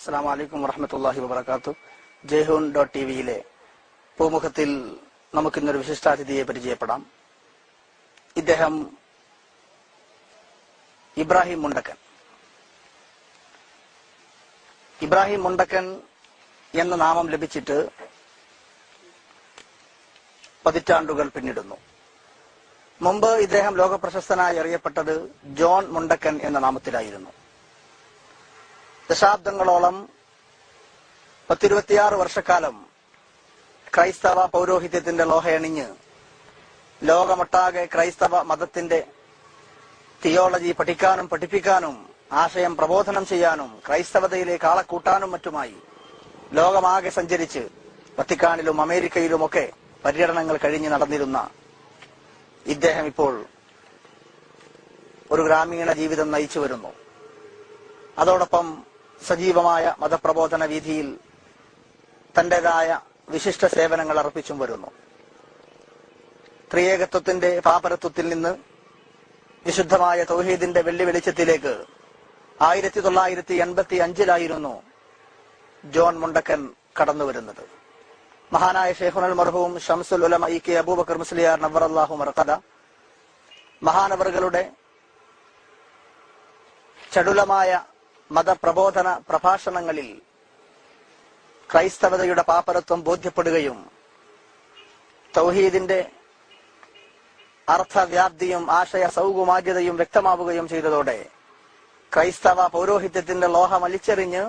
അസ്സാം വലൈക്കും വറഹമത്തല്ലാഹി വബർക്കാത്തു ജയ്ഹൂൺ ഡോട്ട് ടി വിയിലെ പൂമുഖത്തിൽ നമുക്കിന്നൊരു വിശിഷ്ടാതിഥിയെ പരിചയപ്പെടാം. ഇദ്ദേഹം ഇബ്രാഹിം മുണ്ടക്കൻ. ഇബ്രാഹിം മുണ്ടക്കൻ എന്ന നാമം ലഭിച്ചിട്ട് പതിറ്റാണ്ടുകൾ പിന്നിടുന്നു. മുമ്പ് ഇദ്ദേഹം ലോകപ്രശസ്തനായി അറിയപ്പെട്ടത് ജോൺ മുണ്ടക്കൻ എന്ന നാമത്തിലായിരുന്നു. ദശാബ്ദങ്ങളോളം പത്തിരുപത്തിയാറ് വർഷക്കാലം ക്രൈസ്തവ പൗരോഹിത്യത്തിന്റെ ലോഹയണിഞ്ഞ് ലോകമൊട്ടാകെ ക്രൈസ്തവ മതത്തിന്റെ തിയോളജി പഠിക്കാനും പഠിപ്പിക്കാനും ആശയം പ്രബോധനം ചെയ്യാനും ക്രൈസ്തവതയിലേക്ക് ആളെ മറ്റുമായി ലോകമാകെ സഞ്ചരിച്ച് വത്തിക്കാനിലും അമേരിക്കയിലുമൊക്കെ പര്യടനങ്ങൾ കഴിഞ്ഞ് നടന്നിരുന്ന ഇദ്ദേഹം ഇപ്പോൾ ഒരു ഗ്രാമീണ ജീവിതം നയിച്ചു വരുന്നു. അതോടൊപ്പം സജീവമായ മതപ്രബോധന വീതിയിൽ തന്റേതായ വിശിഷ്ട സേവനങ്ങൾ അർപ്പിച്ചും വരുന്നു. ത്രിയേകത്വത്തിന്റെ പാപരത്വത്തിൽ നിന്ന് വിശുദ്ധമായ തൗഹീദിന്റെ വെള്ളി വെളിച്ചത്തിലേക്ക് ആയിരത്തി തൊള്ളായിരത്തി എൺപത്തി അഞ്ചിലായിരുന്നു ജോൺ മുണ്ടക്കൻ കടന്നുവരുന്നത് മഹാനായ ഷെയ്ഖുൽ മർഹൂം ഷംസുൽ ഉലമ ഇ കെ അബൂബക്കർ മുസ്ലിയാർ നവർ അള്ളാഹു മർക്കഥ മഹാനവറുകളുടെ ചടുലമായ മതപ്രബോധന പ്രഭാഷണങ്ങളിൽ ക്രൈസ്തവതയുടെ പാപ്പരത്വം ബോധ്യപ്പെടുകയും തൗഹീദിന്റെ അർത്ഥവ്യാപ്തിയും ആശയ സൗകുമാര്യതയും വ്യക്തമാവുകയും ചെയ്തതോടെ ക്രൈസ്തവ പൗരോഹിത്യത്തിന്റെ ലോഹം അലിച്ചെറിഞ്ഞ്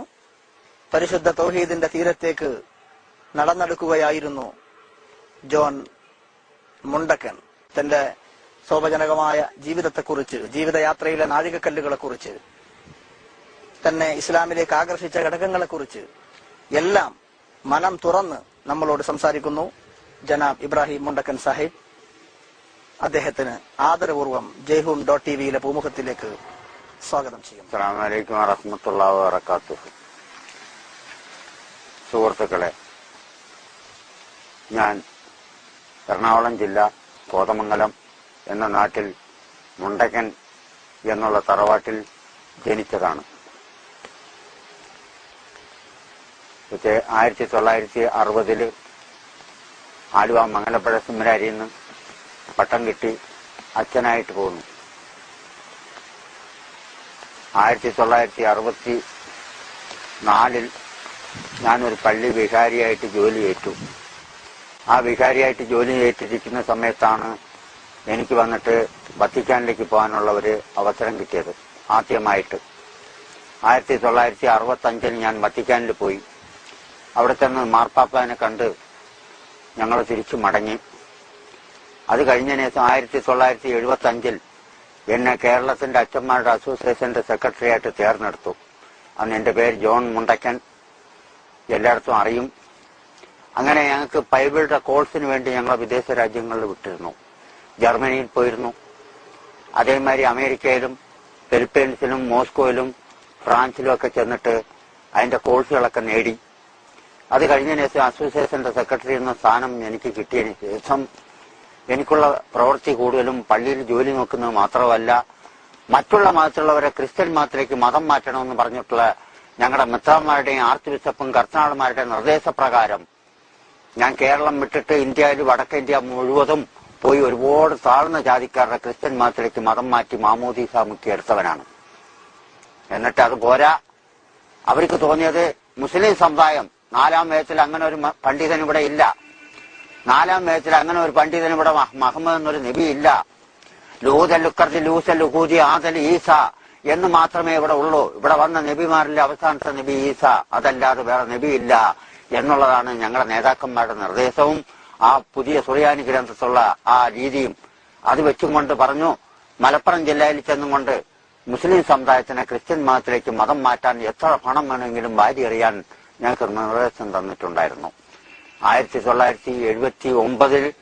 പരിശുദ്ധ തൗഹീദിന്റെ തീരത്തേക്ക് നടന്നെടുക്കുകയായിരുന്നു ജോൺ മുണ്ടക്കൻ. തന്റെ ശോഭജനകമായ ജീവിതത്തെക്കുറിച്ച് ജീവിതയാത്രയിലെ നാഴികക്കല്ലുകളെ കുറിച്ച് തന്നെ ഇസ്ലാമിലേക്ക് ആകർഷിച്ച ഘടകങ്ങളെ കുറിച്ച് എല്ലാം മനം തുറന്ന് നമ്മളോട് സംസാരിക്കുന്നു. ജനാബ് ഇബ്രാഹിം മുണ്ടക്കൻ സാഹിബ്. അദ്ദേഹത്തിന് ആദരപൂർവം ജയ്ഹൂൺ ഡോട്ട് ടി വിയിലെ പൂമുഖത്തിലേക്ക് സ്വാഗതം ചെയ്യും അസ്സാം വലൈക്കും വറഹമത്തുള്ള വബർക്കാത്തു സുഹൃത്തുക്കളെ ഞാൻ എറണാകുളം ജില്ല കോതമംഗലം എന്ന നാട്ടിൽ മുണ്ടക്കൻ എന്നുള്ള തറവാട്ടിൽ ജനിച്ചതാണ് ഇത് ആയിരത്തി തൊള്ളായിരത്തി അറുപതിൽ ആലുവ മംഗലപ്പുഴ സുമരാരി നിന്ന് പട്ടം കിട്ടി അച്ഛനായിട്ട് പോന്നു ആയിരത്തി തൊള്ളായിരത്തി അറുപത്തി നാലിൽ ഞാനൊരു പള്ളി വികാരിയായിട്ട് ജോലി ഏറ്റു. ആ വികാരിയായിട്ട് ജോലി ഏറ്റിരിക്കുന്ന സമയത്താണ് എനിക്ക് വന്നിട്ട് വത്തിക്കാനിലേക്ക് പോകാനുള്ള ഒരു അവസരം കിട്ടിയത് ആദ്യമായിട്ട്. ആയിരത്തി തൊള്ളായിരത്തി അറുപത്തി അഞ്ചിൽ ഞാൻ വത്തിക്കാനിൽ പോയി. അവിടെ ചെന്ന് മാർപ്പാപ്പാനെ കണ്ട് ഞങ്ങൾ തിരിച്ചു മടങ്ങി. അത് കഴിഞ്ഞ ശേഷം ആയിരത്തി തൊള്ളായിരത്തി എഴുപത്തി അഞ്ചിൽ എന്നെ കേരളത്തിന്റെ അച്ഛന്മാരുടെ അസോസിയേഷന്റെ സെക്രട്ടറി ആയിട്ട് തേർന്നെടുത്തു. അന്ന് എന്റെ പേര് ജോൺ മുണ്ടക്കൻ എല്ലായിടത്തും അറിയും. അങ്ങനെ ഞങ്ങൾക്ക് ബൈബിളുടെ കോഴ്സിന് വേണ്ടി ഞങ്ങൾ വിദേശ രാജ്യങ്ങളിൽ വിട്ടിരുന്നു. ജർമ്മനിയിൽ പോയിരുന്നു. അതേമാതിരി അമേരിക്കയിലും ഫിലിപ്പീൻസിലും മോസ്കോയിലും ഫ്രാൻസിലും ഒക്കെ ചെന്നിട്ട് അതിന്റെ കോഴ്സുകളൊക്കെ നേടി. അത് കഴിഞ്ഞതിന് ശേഷം അസോസിയേഷന്റെ സെക്രട്ടറി എന്ന സ്ഥാനം എനിക്ക് കിട്ടിയതിന് ശേഷം എനിക്കുള്ള പ്രവൃത്തി കൂടുതലും പള്ളിയിൽ ജോലി നോക്കുന്നത് മാത്രമല്ല മറ്റുള്ള മതത്തിലുള്ളവരെ ക്രിസ്ത്യൻ മതത്തിലേക്ക് മതം മാറ്റണമെന്ന് പറഞ്ഞിട്ടുള്ള ഞങ്ങളുടെ മിത്രന്മാരുടെയും ആർച്ച് ബിഷപ്പും കർത്തനാൾമാരുടെയും നിർദ്ദേശപ്രകാരം ഞാൻ കേരളം വിട്ടിട്ട് ഇന്ത്യയിൽ വടക്കേ ഇന്ത്യ മുഴുവതും പോയി ഒരുപാട് താഴ്ന്ന ജാതിക്കാരുടെ ക്രിസ്ത്യൻ മതത്തിലേക്ക് മതം മാറ്റി മാമോദീസ മുക്കി എടുത്തവനാണ്. എന്നിട്ട് അത് പോരാ. അവർക്ക് തോന്നിയത് മുസ്ലിം സമുദായം നാലാം വേദത്തിൽ അങ്ങനെ ഒരു പണ്ഡിതൻ ഇവിടെ ഇല്ല. നാലാം വേദത്തിൽ അങ്ങനെ ഒരു പണ്ഡിതൻ ഇവിടെ മഹമ്മദ് എന്നൊരു നബി ഇല്ല. ലൂതൽ ലൂസൽ ലൂസല്ലുഹൂതി ആദൽ ഈസ എന്ന് മാത്രമേ ഇവിടെ ഉള്ളൂ. ഇവിടെ വന്ന നബിമാരിലെ അവസാനത്തെ നബി ഈസ. അതല്ലാതെ വേറെ നബി ഇല്ല എന്നുള്ളതാണ് ഞങ്ങളുടെ നേതാക്കന്മാരുടെ നിർദ്ദേശവും. ആ പുതിയ സുറിയാനി ഗ്രന്ഥത്തുള്ള ആ രീതിയും. അത് വെച്ചുകൊണ്ട് പറഞ്ഞു മലപ്പുറം ജില്ലയിൽ ചെന്നുകൊണ്ട് മുസ്ലിം സമുദായത്തിനെ ക്രിസ്ത്യൻ മതത്തിലേക്ക് മതം മാറ്റാൻ എത്ര പണം വേണമെങ്കിലും വാരി എറിയാൻ ഞങ്ങൾക്ക് നിർദ്ദേശം തന്നിട്ടുണ്ടായിരുന്നു. ആയിരത്തി തൊള്ളായിരത്തി എഴുപത്തി ഒമ്പതിൽ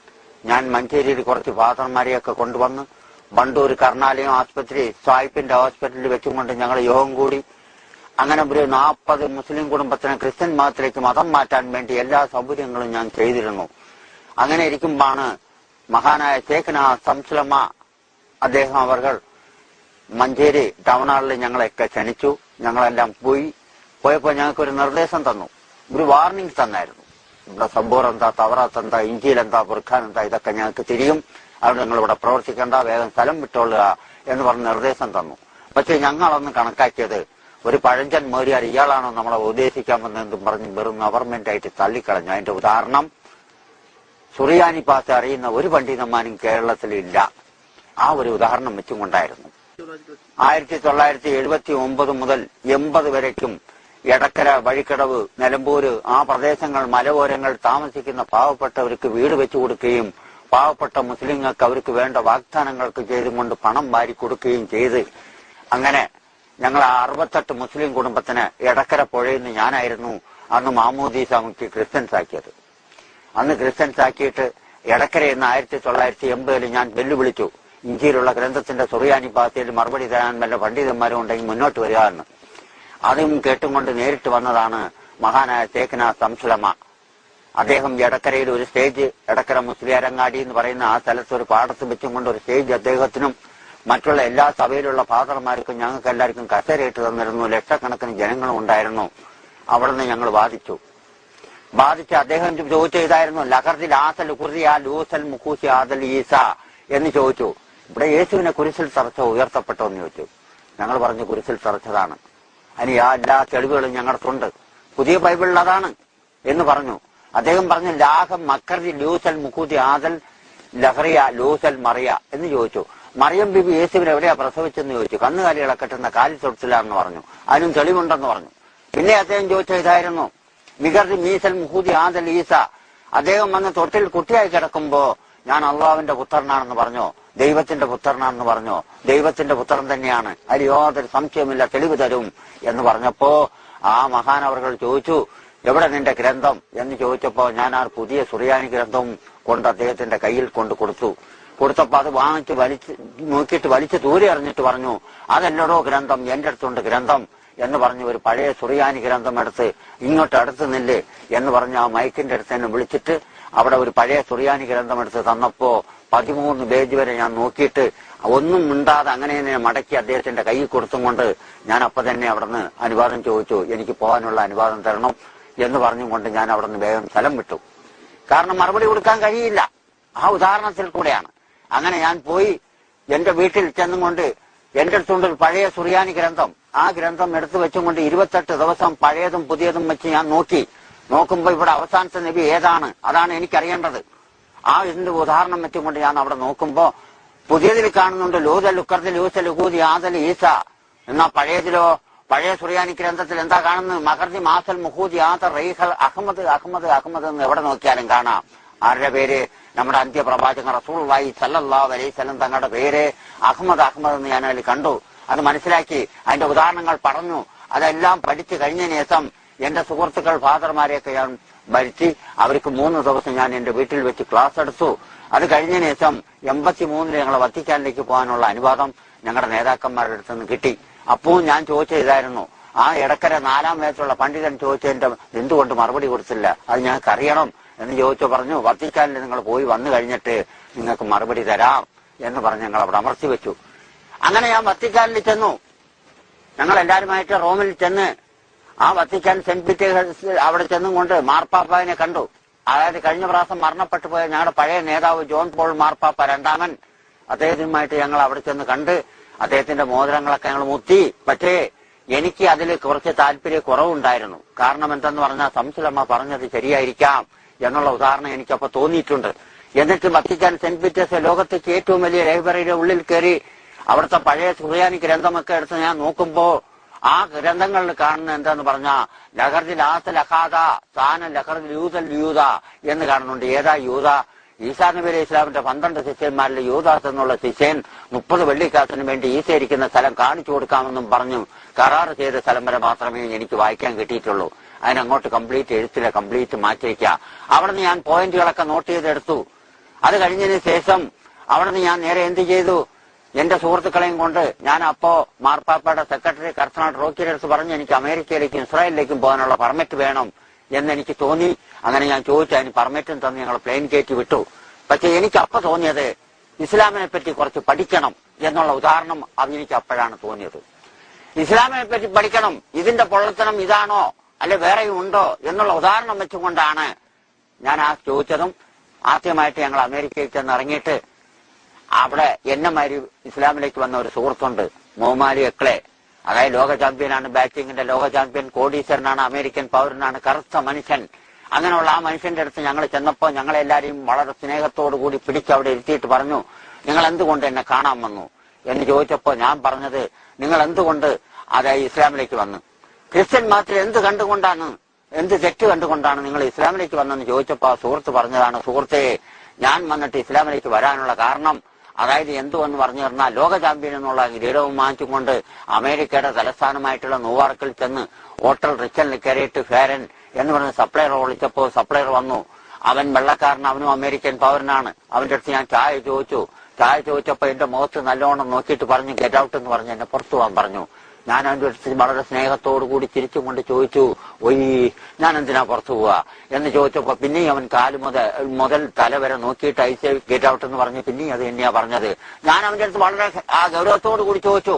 ഞാൻ മഞ്ചേരിയിൽ കുറച്ച് ഫാദർമാരെയൊക്കെ കൊണ്ടുവന്ന് ബണ്ടൂർ കർണാലയം ആസ്പത്രി സായിപ്പിന്റെ ഹോസ്പിറ്റലിൽ വെച്ചുകൊണ്ട് ഞങ്ങൾ യോഗം കൂടി. അങ്ങനെ ഒരു നാൽപ്പത് മുസ്ലിം കുടുംബത്തിന് ക്രിസ്ത്യൻ മതത്തിലേക്ക് മതം മാറ്റാൻ വേണ്ടി എല്ലാ സൗകര്യങ്ങളും ഞാൻ ചെയ്തിരുന്നു. അങ്ങനെ ഇരിക്കുമ്പോഴാണ് മഹാനായ ശേഖന സംസ്ലമ അദ്ദേഹം അവർ മഞ്ചേരി ടൗൺ ഹാളിൽ ഞങ്ങളെയൊക്കെ ക്ഷണിച്ചു. ഞങ്ങളെല്ലാം പോയി. പോയപ്പോ ഞങ്ങൾക്ക് ഒരു നിർദ്ദേശം തന്നു. ഒരു വാർണിംഗ് തന്നായിരുന്നു. ഇവിടെ സബൂർ എന്താ തവറാത്ത് എന്താ ഇഞ്ചിയിൽ എന്താ ബുർഖാൻ എന്താ ഇതൊക്കെ ഞങ്ങൾക്ക് തിരിയും. അതുകൊണ്ട് നിങ്ങൾ ഇവിടെ പ്രവർത്തിക്കേണ്ട വേഗം സ്ഥലം വിട്ടോളുക എന്ന് പറഞ്ഞ് നിർദ്ദേശം തന്നു. പക്ഷെ ഞങ്ങളൊന്ന് കണക്കാക്കിയത് ഒരു പഴഞ്ചൻ മോരിയാർ ഇയാളാണോ നമ്മളെ ഉദ്ദേശിക്കാൻ വന്നതെന്നും പറഞ്ഞ് വെറും ഗവൺമെന്റ് ആയിട്ട് തള്ളിക്കളഞ്ഞു. അതിന്റെ ഉദാഹരണം സുറിയാനി പാസ് അറിയുന്ന ഒരു പണ്ഡിതന്മാരും കേരളത്തിലില്ല. ആ ഒരു ഉദാഹരണം വെച്ചും കൊണ്ടായിരുന്നു ആയിരത്തി തൊള്ളായിരത്തി എഴുപത്തി ഒമ്പത് മുതൽ എൺപത് വരയ്ക്കും എടക്കര വഴിക്കടവ് നിലമ്പൂര് ആ പ്രദേശങ്ങൾ മലയോരങ്ങൾ താമസിക്കുന്ന പാവപ്പെട്ടവർക്ക് വീട് വെച്ചു കൊടുക്കുകയും പാവപ്പെട്ട മുസ്ലിങ്ങൾക്ക് അവർക്ക് വേണ്ട വാഗ്ദാനങ്ങൾക്ക് ചെയ്തും കൊണ്ട് പണം വാരി കൊടുക്കുകയും ചെയ്ത്. അങ്ങനെ ഞങ്ങൾ അറുപത്തെട്ട് മുസ്ലിം കുടുംബത്തിന് എടക്കര പുഴയിൽ നിന്ന് ഞാനായിരുന്നു അന്ന് മാമൂദി മുക്കി ക്രിസ്ത്യൻസ് ആക്കിയത് അന്ന് ക്രിസ്ത്യൻസ് ആക്കിയിട്ട് എടക്കര എന്ന് ആയിരത്തി തൊള്ളായിരത്തി എൺപതിൽ ഞാൻ വെല്ലുവിളിച്ചു. ഇന്ത്യയിലുള്ള ഗ്രന്ഥത്തിന്റെ സുറിയാനി ഭാഷയിൽ മറുപടി തരാൻ വല്ല പണ്ഡിതന്മാരും ഉണ്ടെങ്കിൽ മുന്നോട്ട് വരിക എന്ന്. അതും കേട്ടുകൊണ്ട് നേരിട്ട് വന്നതാണ് മഹാനായ തേക്കന സംശലമ അദ്ദേഹം എടക്കരയിൽ ഒരു സ്റ്റേജ് എടക്കര മുസ്ലിയാരങ്ങാടി എന്ന് പറയുന്ന ആ സ്ഥലത്ത് ഒരു പാടത്ത് വെച്ചുകൊണ്ട് ഒരു സ്റ്റേജ് അദ്ദേഹത്തിനും മറ്റുള്ള എല്ലാ സഭയിലുള്ള ഫാദർമാർക്കും ഞങ്ങൾക്ക് എല്ലാവർക്കും കസേരയിട്ട് തന്നിരുന്നു. ലക്ഷക്കണക്കിന് ജനങ്ങളും ഉണ്ടായിരുന്നു. അവിടുന്ന് ഞങ്ങൾ വാദിച്ചു. ബാധിച്ച് അദ്ദേഹം ചോദിച്ച ഇതായിരുന്നു ലഹർദിൽ ആസൽ കുറിയ ലൂസൽ മുക്കൂസി ആദൽ ഈസ എന്ന് ചോദിച്ചു. ഇവിടെ യേശുവിനെ കുരിശിൽ തറച്ച ഉയർത്തപ്പെട്ടോ എന്ന് ചോദിച്ചു. ഞങ്ങൾ പറഞ്ഞു കുരിശിൽ തറച്ചതാണ് അതിന് എല്ലാ തെളിവുകളും ഞങ്ങൾക്കുണ്ട് പുതിയ ബൈബിളിൽ അതാണ് എന്ന് പറഞ്ഞു. അദ്ദേഹം പറഞ്ഞു ലാഹം മക്കർജി ലൂസൽ മുക്കൂതി ആദൽ ലഹറിയ ലൂസൽ മറിയ എന്ന് ചോദിച്ചു. മറിയം ബിബി യേശുവിനെ എവിടെയാ പ്രസവിച്ചെന്ന് ചോദിച്ചു. കന്നുകാലികളെ കെട്ടുന്ന കാലി തൊടുത്തില്ലാന്ന് പറഞ്ഞു. അതിനും തെളിവുണ്ടെന്ന് പറഞ്ഞു. പിന്നെ അദ്ദേഹം ചോദിച്ച ഇതായിരുന്നു മികർജി മീസൽ മുഹൂദി ആദൽ ഈസ അദ്ദേഹം വന്ന് തൊട്ടിൽ കുട്ടിയായി കിടക്കുമ്പോ ഞാൻ അള്ളാവിന്റെ പുത്രനാണെന്ന് പറഞ്ഞോ. ദൈവത്തിന്റെ പുത്രനാണെന്ന് പറഞ്ഞു? ദൈവത്തിന്റെ പുത്രൻ തന്നെയാണ്. അതിൽ യാതൊരു സംശയമില്ല തെളിവ് തരും എന്ന് പറഞ്ഞപ്പോ ആ മഹാൻ അവർ ചോദിച്ചു എവിടെ നിന്റെ ഗ്രന്ഥം? എന്ന് ചോദിച്ചപ്പോ ഞാൻ ആ പുതിയ സുറിയാനി ഗ്രന്ഥം കൊണ്ട് അദ്ദേഹത്തിന്റെ കയ്യിൽ കൊണ്ട് കൊടുത്തു. കൊടുത്തപ്പോ അത് വാങ്ങിച്ച് വലിച്ച് നോക്കിയിട്ട് വലിച്ച് ദൂരെ അറിഞ്ഞിട്ട് പറഞ്ഞു അതെന്നോടോ ഗ്രന്ഥം? എന്റെ അടുത്തുണ്ട് ഗ്രന്ഥം. എന്ന് പറഞ്ഞു ഒരു പഴയ സുറിയാനി ഗ്രന്ഥം എടുത്ത് ഇങ്ങോട്ട് അടുത്ത് നില്ല് എന്ന് പറഞ്ഞു ആ മൈക്കിന്റെ അടുത്ത് തന്നെ വിളിച്ചിട്ട് അവിടെ ഒരു പഴയ സുറിയാനി ഗ്രന്ഥം എടുത്ത് തന്നപ്പോ പതിമൂന്ന് പേജ് വരെ ഞാൻ നോക്കിയിട്ട് ഒന്നും മിണ്ടാതെ അങ്ങനെ തന്നെ മടക്കി അദ്ദേഹത്തിന്റെ കൈ കൊടുത്തും കൊണ്ട് ഞാൻ അപ്പൊ തന്നെ അവിടുന്ന് അനുവാദം ചോദിച്ചു എനിക്ക് പോകാനുള്ള അനുവാദം തരണം എന്ന് പറഞ്ഞും കൊണ്ട് ഞാൻ അവിടുന്ന് വേഗം സ്ഥലം വിട്ടു. കാരണം മറുപടി കൊടുക്കാൻ കഴിയില്ല. ആ ഉദാഹരണത്തിൽ കൂടെയാണ്. അങ്ങനെ ഞാൻ പോയി എന്റെ വീട്ടിൽ ചെന്നും കൊണ്ട് എന്റെ അടുത്തുണ്ട് ഒരു പഴയ സുറിയാനി ഗ്രന്ഥം. ആ ഗ്രന്ഥം എടുത്തു വെച്ചും കൊണ്ട് ഇരുപത്തെട്ട് ദിവസം പഴയതും പുതിയതും വെച്ച് ഞാൻ നോക്കി. നോക്കുമ്പോ ഇവിടെ അവസാനത്തെ നബി ഏതാണ്? അതാണ് എനിക്കറിയേണ്ടത്. ആ ഇതിന്റെ ഉദാഹരണം വെച്ചുകൊണ്ട് ഞാൻ അവിടെ നോക്കുമ്പോ പുതിയതിൽ കാണുന്നുണ്ട് ലൂത ലുക്കർദൽ ലൂസ ലുഹൂദി ആദൽ ഈസ. എന്നാ പഴയതിലോ പഴയ സുറിയാനി ഗ്രന്ഥത്തിൽ എന്താ കാണുന്നത്? മഹർജി മാസൽ മുഹൂദി ആദർ റൈഹൽ അഹമ്മദ് അഹമ്മദ് അഹമ്മദ് എന്ന് എവിടെ നോക്കിയാലും കാണാം. ആരുടെ പേര്? നമ്മുടെ അന്ത്യപ്രവാചകൻ റസൂൾവായി സല്ലല്ലാ അലൈവല്ലം തങ്ങളുടെ പേര് അഹമ്മദ് അഹമ്മദ് എന്ന് ഞാൻ അതിൽ കണ്ടു. അത് മനസ്സിലാക്കി അതിന്റെ ഉദാഹരണങ്ങൾ പറഞ്ഞു. അതെല്ലാം പഠിച്ചു കഴിഞ്ഞ ശേഷം എന്റെ സുഹൃത്തുക്കൾ ഫാദർമാരെയൊക്കെ ഞാൻ വരുത്തി അവർക്ക് മൂന്ന് ദിവസം ഞാൻ എന്റെ വീട്ടിൽ വെച്ച് ക്ലാസ് എടുത്തു. അത് കഴിഞ്ഞ ശേഷം എൺപത്തി മൂന്നിൽ ഞങ്ങൾ വത്തിക്കാനിലേക്ക് പോകാനുള്ള അനുവാദം ഞങ്ങളുടെ നേതാക്കന്മാരുടെ അടുത്ത് നിന്ന് കിട്ടി. അപ്പോൾ ഞാൻ ചോദിച്ച ഇതായിരുന്നു ആ ഇടക്കര നാലാം വയസ്സുള്ള പണ്ഡിതൻ ചോദിച്ചതിന്റെ എന്തുകൊണ്ട് മറുപടി കൊടുത്തില്ല? അത് ഞങ്ങൾക്ക് അറിയണം എന്ന് ചോദിച്ചു പറഞ്ഞു വത്തിക്കാനിൽ നിങ്ങൾ പോയി വന്നു കഴിഞ്ഞിട്ട് നിങ്ങൾക്ക് മറുപടി തരാം എന്ന് പറഞ്ഞ് ഞങ്ങൾ അവിടെ അമർത്തി വെച്ചു. അങ്ങനെ ഞാൻ വത്തിക്കാനിൽ ചെന്നു. ഞങ്ങൾ എല്ലാവരുമായിട്ട് റോമിൽ ചെന്ന് ആ വത്തിക്കാൻ സെന്റ് പീറ്റേഴ്സ് അവിടെ ചെന്നും കൊണ്ട് മാർപ്പാപ്പാവിനെ കണ്ടു. അതായത് കഴിഞ്ഞ പ്രാവശ്യം മരണപ്പെട്ടു പോയ ഞങ്ങളുടെ പഴയ നേതാവ് ജോൺ പോൾ മാർപ്പാപ്പ രണ്ടാമൻ. അദ്ദേഹത്തിനുമായിട്ട് ഞങ്ങൾ അവിടെ ചെന്ന് കണ്ട് അദ്ദേഹത്തിന്റെ മോതിരങ്ങളൊക്കെ ഞങ്ങൾ മുത്തി. പക്ഷേ എനിക്ക് അതിൽ കുറച്ച് താല്പര്യ കുറവുണ്ടായിരുന്നു. കാരണം എന്തെന്ന് പറഞ്ഞാൽ സംശലമ്മ പറഞ്ഞത് ശരിയായിരിക്കാം എന്നുള്ള ഉദാഹരണം എനിക്കപ്പോ തോന്നിയിട്ടുണ്ട്. എന്നിട്ട് വത്തിക്കാൻ സെന്റ് പീറ്റേഴ്സ് ലോകത്തേക്ക് ഏറ്റവും വലിയ ലൈബ്രറിയുടെ ഉള്ളിൽ കയറി അവിടുത്തെ പഴയ സുറിയാനി ഗ്രന്ഥമൊക്കെ എടുത്ത് ഞാൻ നോക്കുമ്പോ ആ ഗ്രന്ഥങ്ങളിൽ കാണുന്ന എന്താന്ന് പറഞ്ഞാ ലഹർജി ലാസ് ലഹാദ സാന ലഹർജി യൂതൽ യൂത എന്ന് കാണുന്നുണ്ട്. ഏതാ യൂത? ഈസാ നബി അലൈഹി ഇസ്ലാമിന്റെ പന്ത്രണ്ട് ശിഷ്യന്മാരിലെ യൂദാസ് എന്നുള്ള ശിഷ്യൻ മുപ്പത് വെള്ളിക്കാസിന് വേണ്ടി ഈസ ഇരിക്കുന്ന സ്ഥലം കാണിച്ചു കൊടുക്കാമെന്നും പറഞ്ഞു കരാർ ചെയ്ത സ്ഥലം വരെ മാത്രമേ എനിക്ക് വായിക്കാൻ കിട്ടിയിട്ടുള്ളൂ. അതിനങ്ങോട്ട് കംപ്ലീറ്റ് എഴുത്തില്ല കംപ്ലീറ്റ് മാറ്റിവെക്കുക അവിടെ നിന്ന് ഞാൻ പോയിന്റുകളൊക്കെ നോട്ട് ചെയ്തെടുത്തു. അത് കഴിഞ്ഞതിന് ശേഷം അവിടെ നിന്ന് ഞാൻ നേരെ എന്ത് ചെയ്തു? എന്റെ സുഹൃത്തുക്കളെയും കൊണ്ട് ഞാൻ അപ്പോ മാർപ്പാപ്പയുടെ സെക്രട്ടറി കർത്തനാട് റോക്കിയുടെ അടുത്ത് പറഞ്ഞു എനിക്ക് അമേരിക്കയിലേക്കും ഇസ്രായേലിലേക്കും പോകാനുള്ള പെർമിറ്റ് വേണം എന്ന് എനിക്ക് തോന്നി. അങ്ങനെ ഞാൻ ചോദിച്ചു അതിന് പെർമിറ്റും തന്ന് ഞങ്ങൾ പ്ലെയിൻ കയറ്റി വിട്ടു. പക്ഷെ എനിക്ക് അപ്പൊ തോന്നിയത് ഇസ്ലാമിനെ പറ്റി കുറച്ച് പഠിക്കണം എന്നുള്ള ഉദാഹരണം അത് എനിക്ക് അപ്പോഴാണ് തോന്നിയത്. ഇസ്ലാമിനെ പറ്റി പഠിക്കണം ഇതിന്റെ പൊള്ളത്തനം ഇതാണോ അല്ലെ വേറെയും ഉണ്ടോ എന്നുള്ള ഉദാഹരണം വെച്ചുകൊണ്ടാണ് ഞാൻ ആ ചോദിച്ചതും ആദ്യമായിട്ട് ഞങ്ങൾ അമേരിക്കയിൽ ചെന്ന് ഇറങ്ങിയിട്ട് അവിടെ എന്നെ മാതിരി ഇസ്ലാമിലേക്ക് വന്ന ഒരു സുഹൃത്തുണ്ട് മോമാലി എക്ലെ. അതായത് ലോക ചാമ്പ്യനാണ് ബാറ്റിംഗിന്റെ ലോക ചാമ്പ്യൻ കോടീശ്വരനാണ് അമേരിക്കൻ പൗരനാണ് കറുത്ത മനുഷ്യൻ. അങ്ങനെയുള്ള ആ മനുഷ്യന്റെ അടുത്ത് ഞങ്ങൾ ചെന്നപ്പോൾ ഞങ്ങളെല്ലാരെയും വളരെ സ്നേഹത്തോടു കൂടി പിടിച്ച് അവിടെ ഇരുത്തിയിട്ട് പറഞ്ഞു നിങ്ങൾ എന്തുകൊണ്ട് എന്നെ കാണാൻ വന്നു? എന്ന് ചോദിച്ചപ്പോൾ ഞാൻ പറഞ്ഞത് നിങ്ങൾ എന്തുകൊണ്ട് അതായത് ഇസ്ലാമിലേക്ക് വന്നു? ക്രിസ്ത്യൻ മാത്രം എന്ത് കണ്ടുകൊണ്ടാണ് എന്ത് തെറ്റ് കണ്ടുകൊണ്ടാണ് നിങ്ങൾ ഇസ്ലാമിലേക്ക് വന്നെന്ന് ചോദിച്ചപ്പോൾ ആ സുഹൃത്ത് പറഞ്ഞതാണ് സുഹൃത്തെ ഞാൻ വന്നിട്ട് ഇസ്ലാമിലേക്ക് വരാനുള്ള കാരണം അതായത് എന്തുവെന്ന് പറഞ്ഞു തന്നാൽ ലോക ചാമ്പ്യൻ എന്നുള്ള കിരീടവും വാങ്ങിച്ചുകൊണ്ട് അമേരിക്കയുടെ തലസ്ഥാനമായിട്ടുള്ള ന്യൂയോർക്കിൽ ചെന്ന് ഹോട്ടൽ റിച്ചൽ കയറിയിട്ട് ഫേരൻ എന്ന് പറഞ്ഞ സപ്ലയർ വിളിച്ചപ്പോൾ സപ്ലയർ വന്നു. അവൻ വെള്ളക്കാരൻ അവനും അമേരിക്കൻ പൗരനാണ്. അവന്റെ അടുത്ത് ഞാൻ ചായ ചോദിച്ചു. ചായ ചോദിച്ചപ്പോൾ എന്റെ മുഖത്ത് നല്ലോണം നോക്കിയിട്ട് പറഞ്ഞു ഗെറ്റ് ഔട്ട് എന്ന് പറഞ്ഞു എന്നെ പുറത്തു പോകാൻ പറഞ്ഞു. ഞാൻ അവന്റെ അടുത്ത് വളരെ സ്നേഹത്തോടു കൂടി ചിരിച്ചും കൊണ്ട് ചോദിച്ചു ഒയ് ഞാൻ എന്തിനാ പുറത്തു പോവാ? എന്ന് ചോദിച്ചപ്പോ പിന്നെയും അവൻ കാൽ മുതൽ മുതൽ തല വരെ നോക്കിയിട്ട് ഐസ് ഗെറ്റ് ഔട്ട് എന്ന് പറഞ്ഞു പിന്നെയും അത് തന്നെയാ പറഞ്ഞത്. ഞാൻ അവന്റെ അടുത്ത് വളരെ ആ ഗൗരവത്തോടു കൂടി ചോദിച്ചു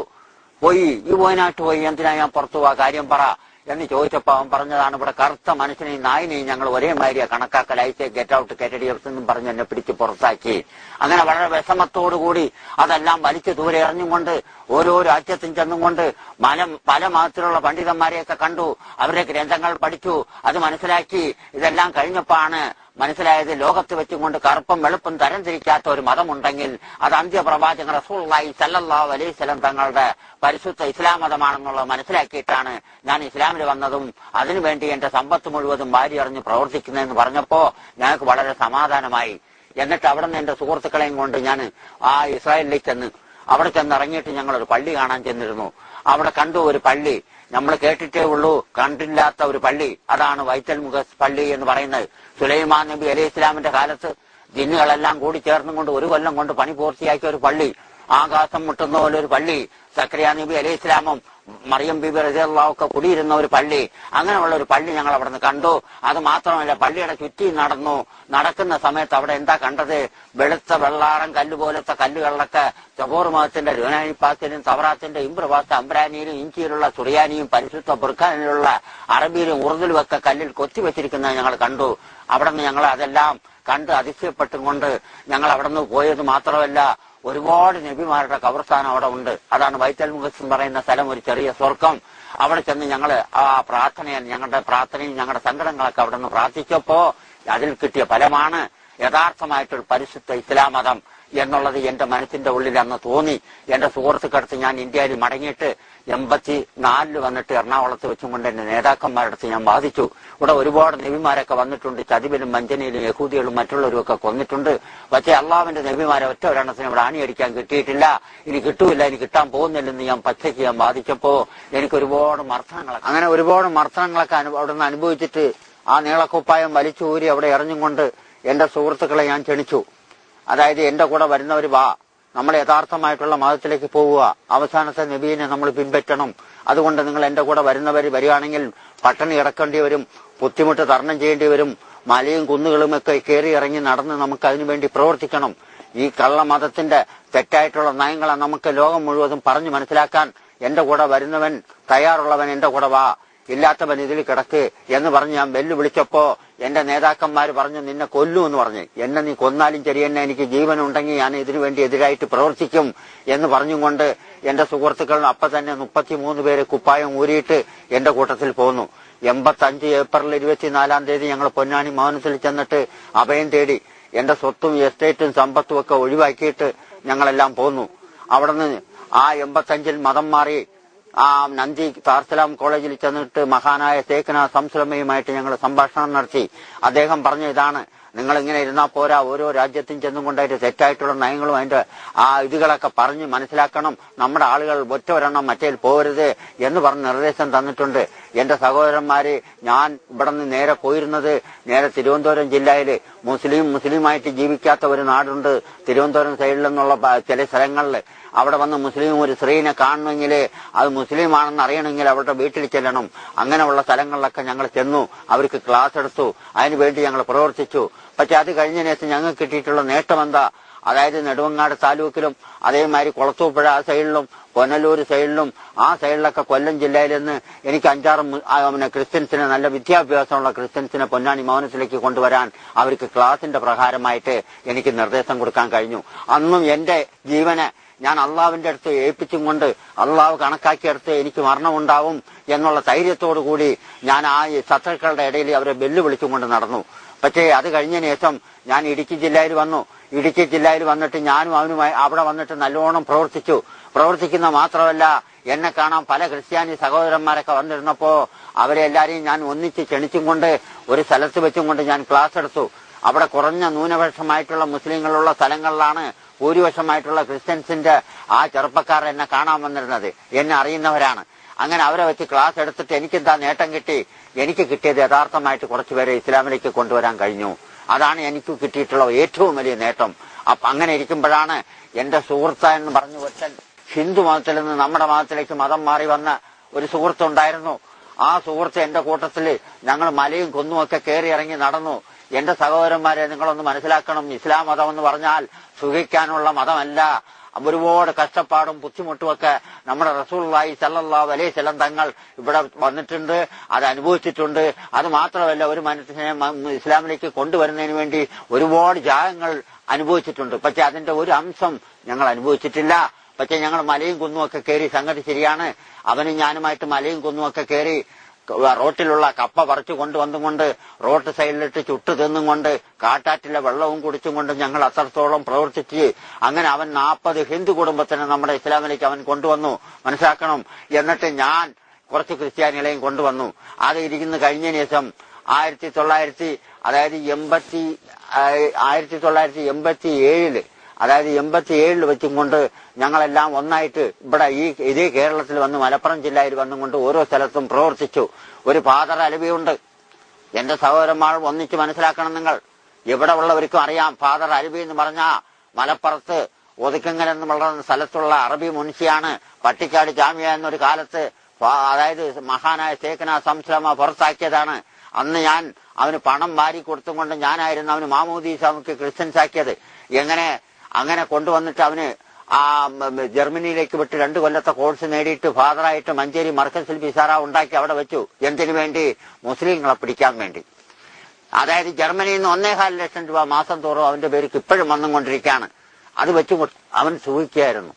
പോയി ഈ പോയിനായിട്ട് പോയി എന്തിനാ ഞാൻ പുറത്തു പോവാ? കാര്യം പറ. എന്ന് ചോദിച്ചപ്പോ അവൻ പറഞ്ഞതാണ് ഇവിടെ കറുത്ത മനുഷ്യനെയും നായിനെയും ഞങ്ങൾ ഒരേ മാതിരിയ കണക്കാക്കൽ. ഐസേ ഗെറ്റ് ഔട്ട് കെറ്റടിയെന്നും പറഞ്ഞ് എന്നെ പിടിച്ച് പുറത്താക്കി. അങ്ങനെ വളരെ വിഷമത്തോടുകൂടി അതെല്ലാം വലിച്ചു ദൂരെ എറിഞ്ഞുകൊണ്ട് ഓരോ രാജ്യത്തും ചെന്നുകൊണ്ട് മല പല മതത്തിലുള്ള പണ്ഡിതന്മാരെയൊക്കെ കണ്ടു. അവരുടെ ഗ്രന്ഥങ്ങൾ പഠിച്ചു. അത് മനസ്സിലാക്കി. ഇതെല്ലാം കഴിഞ്ഞപ്പോഴാണ് മനസ്സിലായത് ലോകത്ത് വെച്ചുകൊണ്ട് കറുപ്പും വെളുപ്പും തരംതിരിക്കാത്ത ഒരു മതമുണ്ടെങ്കിൽ അത് അന്ത്യപ്രവാചകൻ റസൂള്ളായി സല്ലല്ലാഹു അലൈഹി സ്വലം തങ്ങളുടെ പരിശുദ്ധ ഇസ്ലാം മതമാണെന്നുള്ളത് മനസ്സിലാക്കിയിട്ടാണ് ഞാൻ ഇസ്ലാമിൽ വന്നതും അതിനുവേണ്ടി എന്റെ സമ്പത്ത് മുഴുവതും വാരി അറിഞ്ഞ് പ്രവർത്തിക്കുന്നതെന്ന് പറഞ്ഞപ്പോ ഞങ്ങൾക്ക് വളരെ സമാധാനമായി. എന്നിട്ട് അവിടെ നിന്ന് എന്റെ സുഹൃത്തുക്കളെയും കൊണ്ട് ഞാൻ ആ ഇസ്രായേലിലേക്ക് ചെന്ന് അവിടെ ചെന്ന് ഇറങ്ങിയിട്ട് ഞങ്ങൾ ഒരു പള്ളി കാണാൻ ചെന്നിരുന്നു. അവിടെ കണ്ടു ഒരു പള്ളി. നമ്മൾ കേട്ടിട്ടേ ഉള്ളൂ കണ്ടില്ലാത്ത ഒരു പള്ളി. അതാണ് വൈത്തൽ മുഖ പള്ളി എന്ന് പറയുന്നത്. സുലൈമാൻ നബി അലൈഹി ഇസ്ലാമിന്റെ കാലത്ത് ജിന്നുകളെല്ലാം കൂടി ചേർന്നും കൊണ്ട് ഒരു കൊല്ലം കൊണ്ട് പണി പൂർത്തിയാക്കിയ ഒരു പള്ളി. ആകാശം മുട്ടുന്ന പോലെ ഒരു പള്ളി. സക്രിയ നബി അലൈഹി ഇസ്ലാമും മറിയം ബിബി റസിയല്ലാവൊക്കെ കുടിയിരുന്ന ഒരു പള്ളി. അങ്ങനെയുള്ള ഒരു പള്ളി ഞങ്ങൾ അവിടെ നിന്ന് കണ്ടു. അത് മാത്രമല്ല പള്ളിയുടെ ചുറ്റി നടന്നു. നടക്കുന്ന സമയത്ത് അവിടെ എന്താ കണ്ടത്? വെളുത്ത വെള്ളാറം കല്ല് പോലത്തെ കല്ലുകളിലൊക്കെ ചബോർ മതത്തിന്റെ രുനാനിപ്പാത്തിലും തവറാത്തിന്റെ ഇംബ്രവാസ അംബ്രാനിയിലും ഇഞ്ചിയിലുള്ള സുറിയാനിയും പരിശുദ്ധ ബുർഖാനിലുള്ള അറബിയിലും ഉറുദിലും ഒക്കെ കല്ലിൽ കൊത്തിവെച്ചിരിക്കുന്നത് ഞങ്ങൾ കണ്ടു. അവിടെ നിന്ന് ഞങ്ങൾ അതെല്ലാം കണ്ട് അതിശയപ്പെട്ടും കൊണ്ട് ഞങ്ങൾ അവിടെ നിന്ന് പോയത് മാത്രമല്ല ഒരുപാട് നബിമാരുടെ കബർസ്ഥാനം അവിടെ ഉണ്ട്. അതാണ് വൈത്തൽ മുഖസ് പറയുന്ന സ്ഥലം ഒരു ചെറിയ സ്വർഗം. അവിടെ ചെന്ന് ഞങ്ങൾ ആ പ്രാർത്ഥനയിൽ ഞങ്ങളുടെ പ്രാർത്ഥനയും ഞങ്ങളുടെ സങ്കടങ്ങളൊക്കെ അവിടെ നിന്ന് പ്രാർത്ഥിച്ചപ്പോ അതിൽ കിട്ടിയ ഫലമാണ് യഥാർത്ഥമായിട്ടൊരു പരിശുദ്ധ ഇസ്ലാം മതം എന്നുള്ളത് എന്റെ മനസ്സിന്റെ ഉള്ളിൽ അന്ന് തോന്നി. എന്റെ സുഹൃത്തുക്കടുത്ത് ഞാൻ ഇന്ത്യയിൽ മടങ്ങിയിട്ട് എൺപത്തി നാലിൽ വന്നിട്ട് എറണാകുളത്ത് വെച്ചും കൊണ്ട് എന്റെ നേതാക്കന്മാരുടെ അടുത്ത് ഞാൻ വാദിച്ചു. ഇവിടെ ഒരുപാട് നബിമാരൊക്കെ വന്നിട്ടുണ്ട്. ചതിവിലും മഞ്ചനയിലും യഹൂദികളും മറ്റുള്ളവരും ഒക്കെ കൊന്നിട്ടുണ്ട്. പക്ഷേ അള്ളാവിന്റെ നബിമാരെ ഒറ്റ ഒരെണ്ണത്തിന് ഇവിടെ അണിയടിക്കാൻ കിട്ടിയിട്ടില്ല. ഇനി കിട്ടൂല ഇനി കിട്ടാൻ പോകുന്നില്ലെന്ന് ഞാൻ പച്ചയ്ക്ക് ഞാൻ ബാധിച്ചപ്പോ എനിക്ക് ഒരുപാട് മർദ്ദനങ്ങളൊക്കെ. അങ്ങനെ ഒരുപാട് മർദ്ദനങ്ങളൊക്കെ അവിടെ നിന്ന് അനുഭവിച്ചിട്ട് ആ നീളക്കുപ്പായം വലിച്ചൂരി അവിടെ എറിഞ്ഞുകൊണ്ട് എന്റെ സുഹൃത്തുക്കളെ ഞാൻ ക്ഷണിച്ചു. അതായത് എന്റെ കൂടെ വരുന്നവർ വാ നമ്മൾ യഥാർത്ഥമായിട്ടുള്ള മതത്തിലേക്ക് പോവുക. അവസാനത്തെ നബീനെ നമ്മൾ പിൻപറ്റണം. അതുകൊണ്ട് നിങ്ങൾ എന്റെ കൂടെ വരുന്നവർ വരികയാണെങ്കിൽ പട്ടണി ഇറക്കേണ്ടി വരും ബുദ്ധിമുട്ട് തരണം ചെയ്യേണ്ടി വരും മലയും കുന്നുകളും ഒക്കെ കയറി ഇറങ്ങി നടന്ന് നമുക്ക് അതിനുവേണ്ടി പ്രവർത്തിക്കണം. ഈ കള്ളമതത്തിന്റെ തെറ്റായിട്ടുള്ള നയങ്ങളെ നമുക്ക് ലോകം മുഴുവതും പറഞ്ഞു മനസ്സിലാക്കാൻ എന്റെ കൂടെ വരുന്നവൻ തയ്യാറുള്ളവൻ എന്റെ കൂടെ വാ. ഇല്ലാത്തവൻ ഇതിൽ കിടക്ക് എന്ന് പറഞ്ഞ് ഞാൻ വെല്ലുവിളിച്ചപ്പോ എന്റെ നേതാക്കന്മാർ പറഞ്ഞു നിന്നെ കൊല്ലൂ എന്ന് പറഞ്ഞു. എന്നെ നീ കൊന്നാലും ശരി എന്നെ എനിക്ക് ജീവൻ ഉണ്ടെങ്കിൽ ഞാൻ ഇതിനു വേണ്ടി എതിരായിട്ട് പ്രവർത്തിക്കും എന്ന് പറഞ്ഞുകൊണ്ട് എന്റെ സുഹൃത്തുക്കൾ അപ്പൊ തന്നെ മുപ്പത്തിമൂന്ന് പേര് കുപ്പായം ഊരിയിട്ട് എന്റെ കൂട്ടത്തിൽ പോന്നു. എൺപത്തഞ്ച് ഏപ്രിൽ ഇരുപത്തിനാലാം തീയതി ഞങ്ങൾ പൊന്നാനി മൗനത്തിൽ ചെന്നിട്ട് അഭയം തേടി എന്റെ സ്വത്തും എസ്റ്റേറ്റും സമ്പത്തും ഒക്കെ ഒഴിവാക്കിയിട്ട് ഞങ്ങളെല്ലാം പോന്നു. അവിടുന്ന് ആ എൺപത്തഞ്ചിൽ മതം മാറി ആ നന്ദി താർസലാം കോളേജിൽ ചെന്നിട്ട് മഹാനായ തേക്കന സംസ്ലമയുമായിട്ട് ഞങ്ങൾ സംഭാഷണം നടത്തി. അദ്ദേഹം പറഞ്ഞ ഇതാണ് നിങ്ങൾ ഇങ്ങനെ ഇരുന്നാൽ പോരാ ഓരോ രാജ്യത്തും ചെന്നും കൊണ്ടായിട്ട് തെറ്റായിട്ടുള്ള നയങ്ങളും അതിന്റെ ആ ഇതുകളൊക്കെ പറഞ്ഞ് മനസ്സിലാക്കണം. നമ്മുടെ ആളുകൾ ഒറ്റ ഒരെണ്ണം മറ്റേ പോകരുത് എന്ന് പറഞ്ഞ് നിർദ്ദേശം തന്നിട്ടുണ്ട്. എന്റെ സഹോദരന്മാര് ഞാൻ ഇവിടെ നേരെ പോയിരുന്നത് നേരെ തിരുവനന്തപുരം ജില്ലയിൽ മുസ്ലിം മുസ്ലിമായിട്ട് ജീവിക്കാത്ത ഒരു നാടുണ്ട് തിരുവനന്തപുരം സൈഡിൽ നിന്നുള്ള ചില സ്ഥലങ്ങളിൽ. അവിടെ വന്ന് മുസ്ലിം ഒരു സ്ത്രീനെ കാണണമെങ്കിൽ അത് മുസ്ലിം ആണെന്ന് അറിയണമെങ്കിൽ അവരുടെ വീട്ടിൽ ചെല്ലണം. അങ്ങനെയുള്ള സ്ഥലങ്ങളിലൊക്കെ ഞങ്ങൾ ചെന്നു അവർക്ക് ക്ലാസ് എടുത്തു അതിനുവേണ്ടി ഞങ്ങൾ പ്രവർത്തിച്ചു. പക്ഷെ അത് കഴിഞ്ഞ ശേഷം ഞങ്ങൾക്ക് കിട്ടിയിട്ടുള്ള നേട്ടം എന്താ? അതായത് നെടുവങ്ങാട് താലൂക്കിലും അതേമാതിരി കുളത്തൂപ്പുഴ ആ സൈഡിലും പൊനലൂർ സൈഡിലും ആ സൈഡിലൊക്കെ കൊല്ലം ജില്ലയിൽ നിന്ന് എനിക്ക് അഞ്ചാറ് പിന്നെ ക്രിസ്ത്യൻസിനെ നല്ല വിദ്യാഭ്യാസമുള്ള ക്രിസ്ത്യൻസിനെ പൊന്നാനി മൗനത്തിലേക്ക് കൊണ്ടുവരാൻ അവർക്ക് ക്ലാസിന്റെ പ്രകാരമായിട്ട് എനിക്ക് നിർദ്ദേശം കൊടുക്കാൻ കഴിഞ്ഞു. അന്നും എന്റെ ജീവനെ ഞാൻ അള്ളാവിന്റെ അടുത്ത് ഏൽപ്പിച്ചും കൊണ്ട് അള്ളാവ് കണക്കാക്കിയെടുത്ത് എനിക്ക് മരണമുണ്ടാവും എന്നുള്ള ധൈര്യത്തോടു കൂടി ഞാൻ ആ ശത്രുക്കളുടെ ഇടയിൽ അവരെ വെല്ലുവിളിച്ചും കൊണ്ട് നടന്നു. പക്ഷേ അത് കഴിഞ്ഞ ശേഷം ഞാൻ ഇടുക്കി ജില്ലയിൽ വന്നു. ഇടുക്കി ജില്ലയിൽ വന്നിട്ട് ഞാനും അവനുമായി അവിടെ വന്നിട്ട് നല്ലോണം പ്രവർത്തിച്ചു. പ്രവർത്തിക്കുന്ന മാത്രമല്ല എന്നെ കാണാൻ പല ക്രിസ്ത്യാനി സഹോദരന്മാരൊക്കെ വന്നിരുന്നപ്പോ അവരെ എല്ലാരെയും ഞാൻ ഒന്നിച്ച് ക്ഷണിച്ചും കൊണ്ട് ഒരു സ്ഥലത്ത് വെച്ചും കൊണ്ട് ഞാൻ ക്ലാസ് എടുത്തു. അവിടെ കുറഞ്ഞ ന്യൂനപക്ഷമായിട്ടുള്ള മുസ്ലിങ്ങളുള്ള സ്ഥലങ്ങളിലാണ് ഭൂരിപക്ഷമായിട്ടുള്ള ക്രിസ്ത്യൻസിന്റെ ആ ചെറുപ്പക്കാർ എന്നെ കാണാൻ വന്നിരുന്നത്. എന്നെ അറിയുന്നവരാണ്. അങ്ങനെ അവരെ വെച്ച് ക്ലാസ് എടുത്തിട്ട് എനിക്ക് എന്താ നേട്ടം കിട്ടി? എനിക്ക് കിട്ടിയത് യഥാർത്ഥമായിട്ട് കുറച്ചുപേരെ ഇസ്ലാമിലേക്ക് കൊണ്ടുവരാൻ കഴിഞ്ഞു. അതാണ് എനിക്ക് കിട്ടിയിട്ടുള്ള ഏറ്റവും വലിയ നേട്ടം. അപ്പൊ അങ്ങനെ ഇരിക്കുമ്പോഴാണ് എന്റെ സുഹൃത്ത എന്ന് പറഞ്ഞു ഒറ്റൻ ഹിന്ദു മതത്തിൽ നിന്ന് നമ്മുടെ മതത്തിലേക്ക് മതം മാറി വന്ന ഒരു സുഹൃത്തുണ്ടായിരുന്നു. ആ സുഹൃത്ത് എന്റെ കൂട്ടത്തിൽ ഞങ്ങൾ മലയും കുന്നുമൊക്കെ കയറി ഇറങ്ങി നടന്നു. എന്റെ സഹോദരന്മാരെ നിങ്ങളൊന്ന് മനസ്സിലാക്കണം. ഇസ്ലാം മതം എന്ന് പറഞ്ഞാൽ സുഖിക്കാനുള്ള മതമല്ല. ഒരുപാട് കഷ്ടപ്പാടും ബുദ്ധിമുട്ടുമൊക്കെ നമ്മുടെ റസൂള്ളായി അലൈഹി ചെല്ലം തങ്ങൾ ഇവിടെ വന്നിട്ടുണ്ട്. അത് അനുഭവിച്ചിട്ടുണ്ട്. അത് മാത്രമല്ല ഒരു മനുഷ്യനെ ഇസ്ലാമിലേക്ക് കൊണ്ടുവരുന്നതിന് വേണ്ടി ഒരുപാട് ത്യാഗങ്ങൾ അനുഭവിച്ചിട്ടുണ്ട്. പക്ഷെ അതിന്റെ ഒരു അംശം ഞങ്ങൾ അനുഭവിച്ചിട്ടില്ല. പക്ഷെ ഞങ്ങൾ മലയും കുന്നുമൊക്കെ കയറി സംഗതി ശരിയാണ്. അവനും ഞാനുമായിട്ട് മലയും കുന്നുമൊക്കെ കയറി റോട്ടിലുള്ള കപ്പ പറിച്ചു കൊണ്ടുവന്നും കൊണ്ട് റോഡ് സൈഡിലിട്ട് ചുട്ടു തിന്നും കൊണ്ട് കാട്ടാറ്റിലെ വെള്ളവും കുടിച്ചും കൊണ്ട് ഞങ്ങൾ അത്രത്തോളം പ്രവർത്തിച്ച് അങ്ങനെ അവൻ നാൽപ്പത് ഹിന്ദു കുടുംബത്തിനെ നമ്മുടെ ഇസ്ലാമിലേക്ക് അവൻ കൊണ്ടുവന്നു. മനസ്സിലാക്കണം? എന്നിട്ട് ഞാൻ കുറച്ച് ക്രിസ്ത്യാനികളെയും കൊണ്ടുവന്നു. അത് ഇരിക്കുന്ന കഴിഞ്ഞ ശേഷം ആയിരത്തി തൊള്ളായിരത്തി അതായത് എൺപത്തി ആയിരത്തി തൊള്ളായിരത്തി എൺപത്തി ഏഴിൽ അതായത് എൺപത്തി ഏഴിൽ വെച്ചും കൊണ്ട് ഞങ്ങളെല്ലാം ഒന്നായിട്ട് ഇവിടെ ഈ ഇതേ കേരളത്തിൽ വന്ന് മലപ്പുറം ജില്ലയിൽ വന്നും കൊണ്ട് ഓരോ സ്ഥലത്തും പ്രവർത്തിച്ചു. ഒരു ഫാദർ അലവിയുണ്ട് എന്റെ സഹോദരന്മാർ ഒന്നിച്ച് മനസ്സിലാക്കണം നിങ്ങൾ. ഇവിടെ ഉള്ളവർക്കും അറിയാം ഫാദർ അരബി എന്ന് പറഞ്ഞ മലപ്പുറത്ത് ഒതുക്കങ്ങൽ എന്ന് പറയുന്ന സ്ഥലത്തുള്ള അറബി മുൻഷിയാണ് പട്ടിക്കാട് ജാമ്യ എന്നൊരു കാലത്ത് അതായത് മഹാനായ ശേഖന സംശ്രമ പുറത്താക്കിയതാണ്. അന്ന് ഞാൻ അവന് പണം വാരി കൊടുത്തും കൊണ്ട് ഞാനായിരുന്നു അവന് മാമൂദീസ ക്രിസ്ത്യൻസ് ആക്കിയത് എങ്ങനെ അങ്ങനെ കൊണ്ടുവന്നിട്ട് അവന് ആ ജർമ്മനിയിലേക്ക് വിട്ട് രണ്ട് കൊല്ലത്തെ കോഴ്സ് നേടിയിട്ട് ഫാദറായിട്ട് മഞ്ചേരി മർക്കസിൽ പിസാറ ഉണ്ടാക്കി അവിടെ വെച്ചു. എന്തിനു വേണ്ടി? മുസ്ലിങ്ങളെ പിടിക്കാൻ വേണ്ടി. അതായത് ജർമ്മനിയിൽ നിന്ന് ഒന്നേകാൽ ലക്ഷം രൂപ മാസം തോറും അവന്റെ പേർക്ക് ഇപ്പോഴും വന്നുകൊണ്ടിരിക്കുകയാണ്. അത് വെച്ചു അവൻ സൂഹിക്കുകയായിരുന്നു.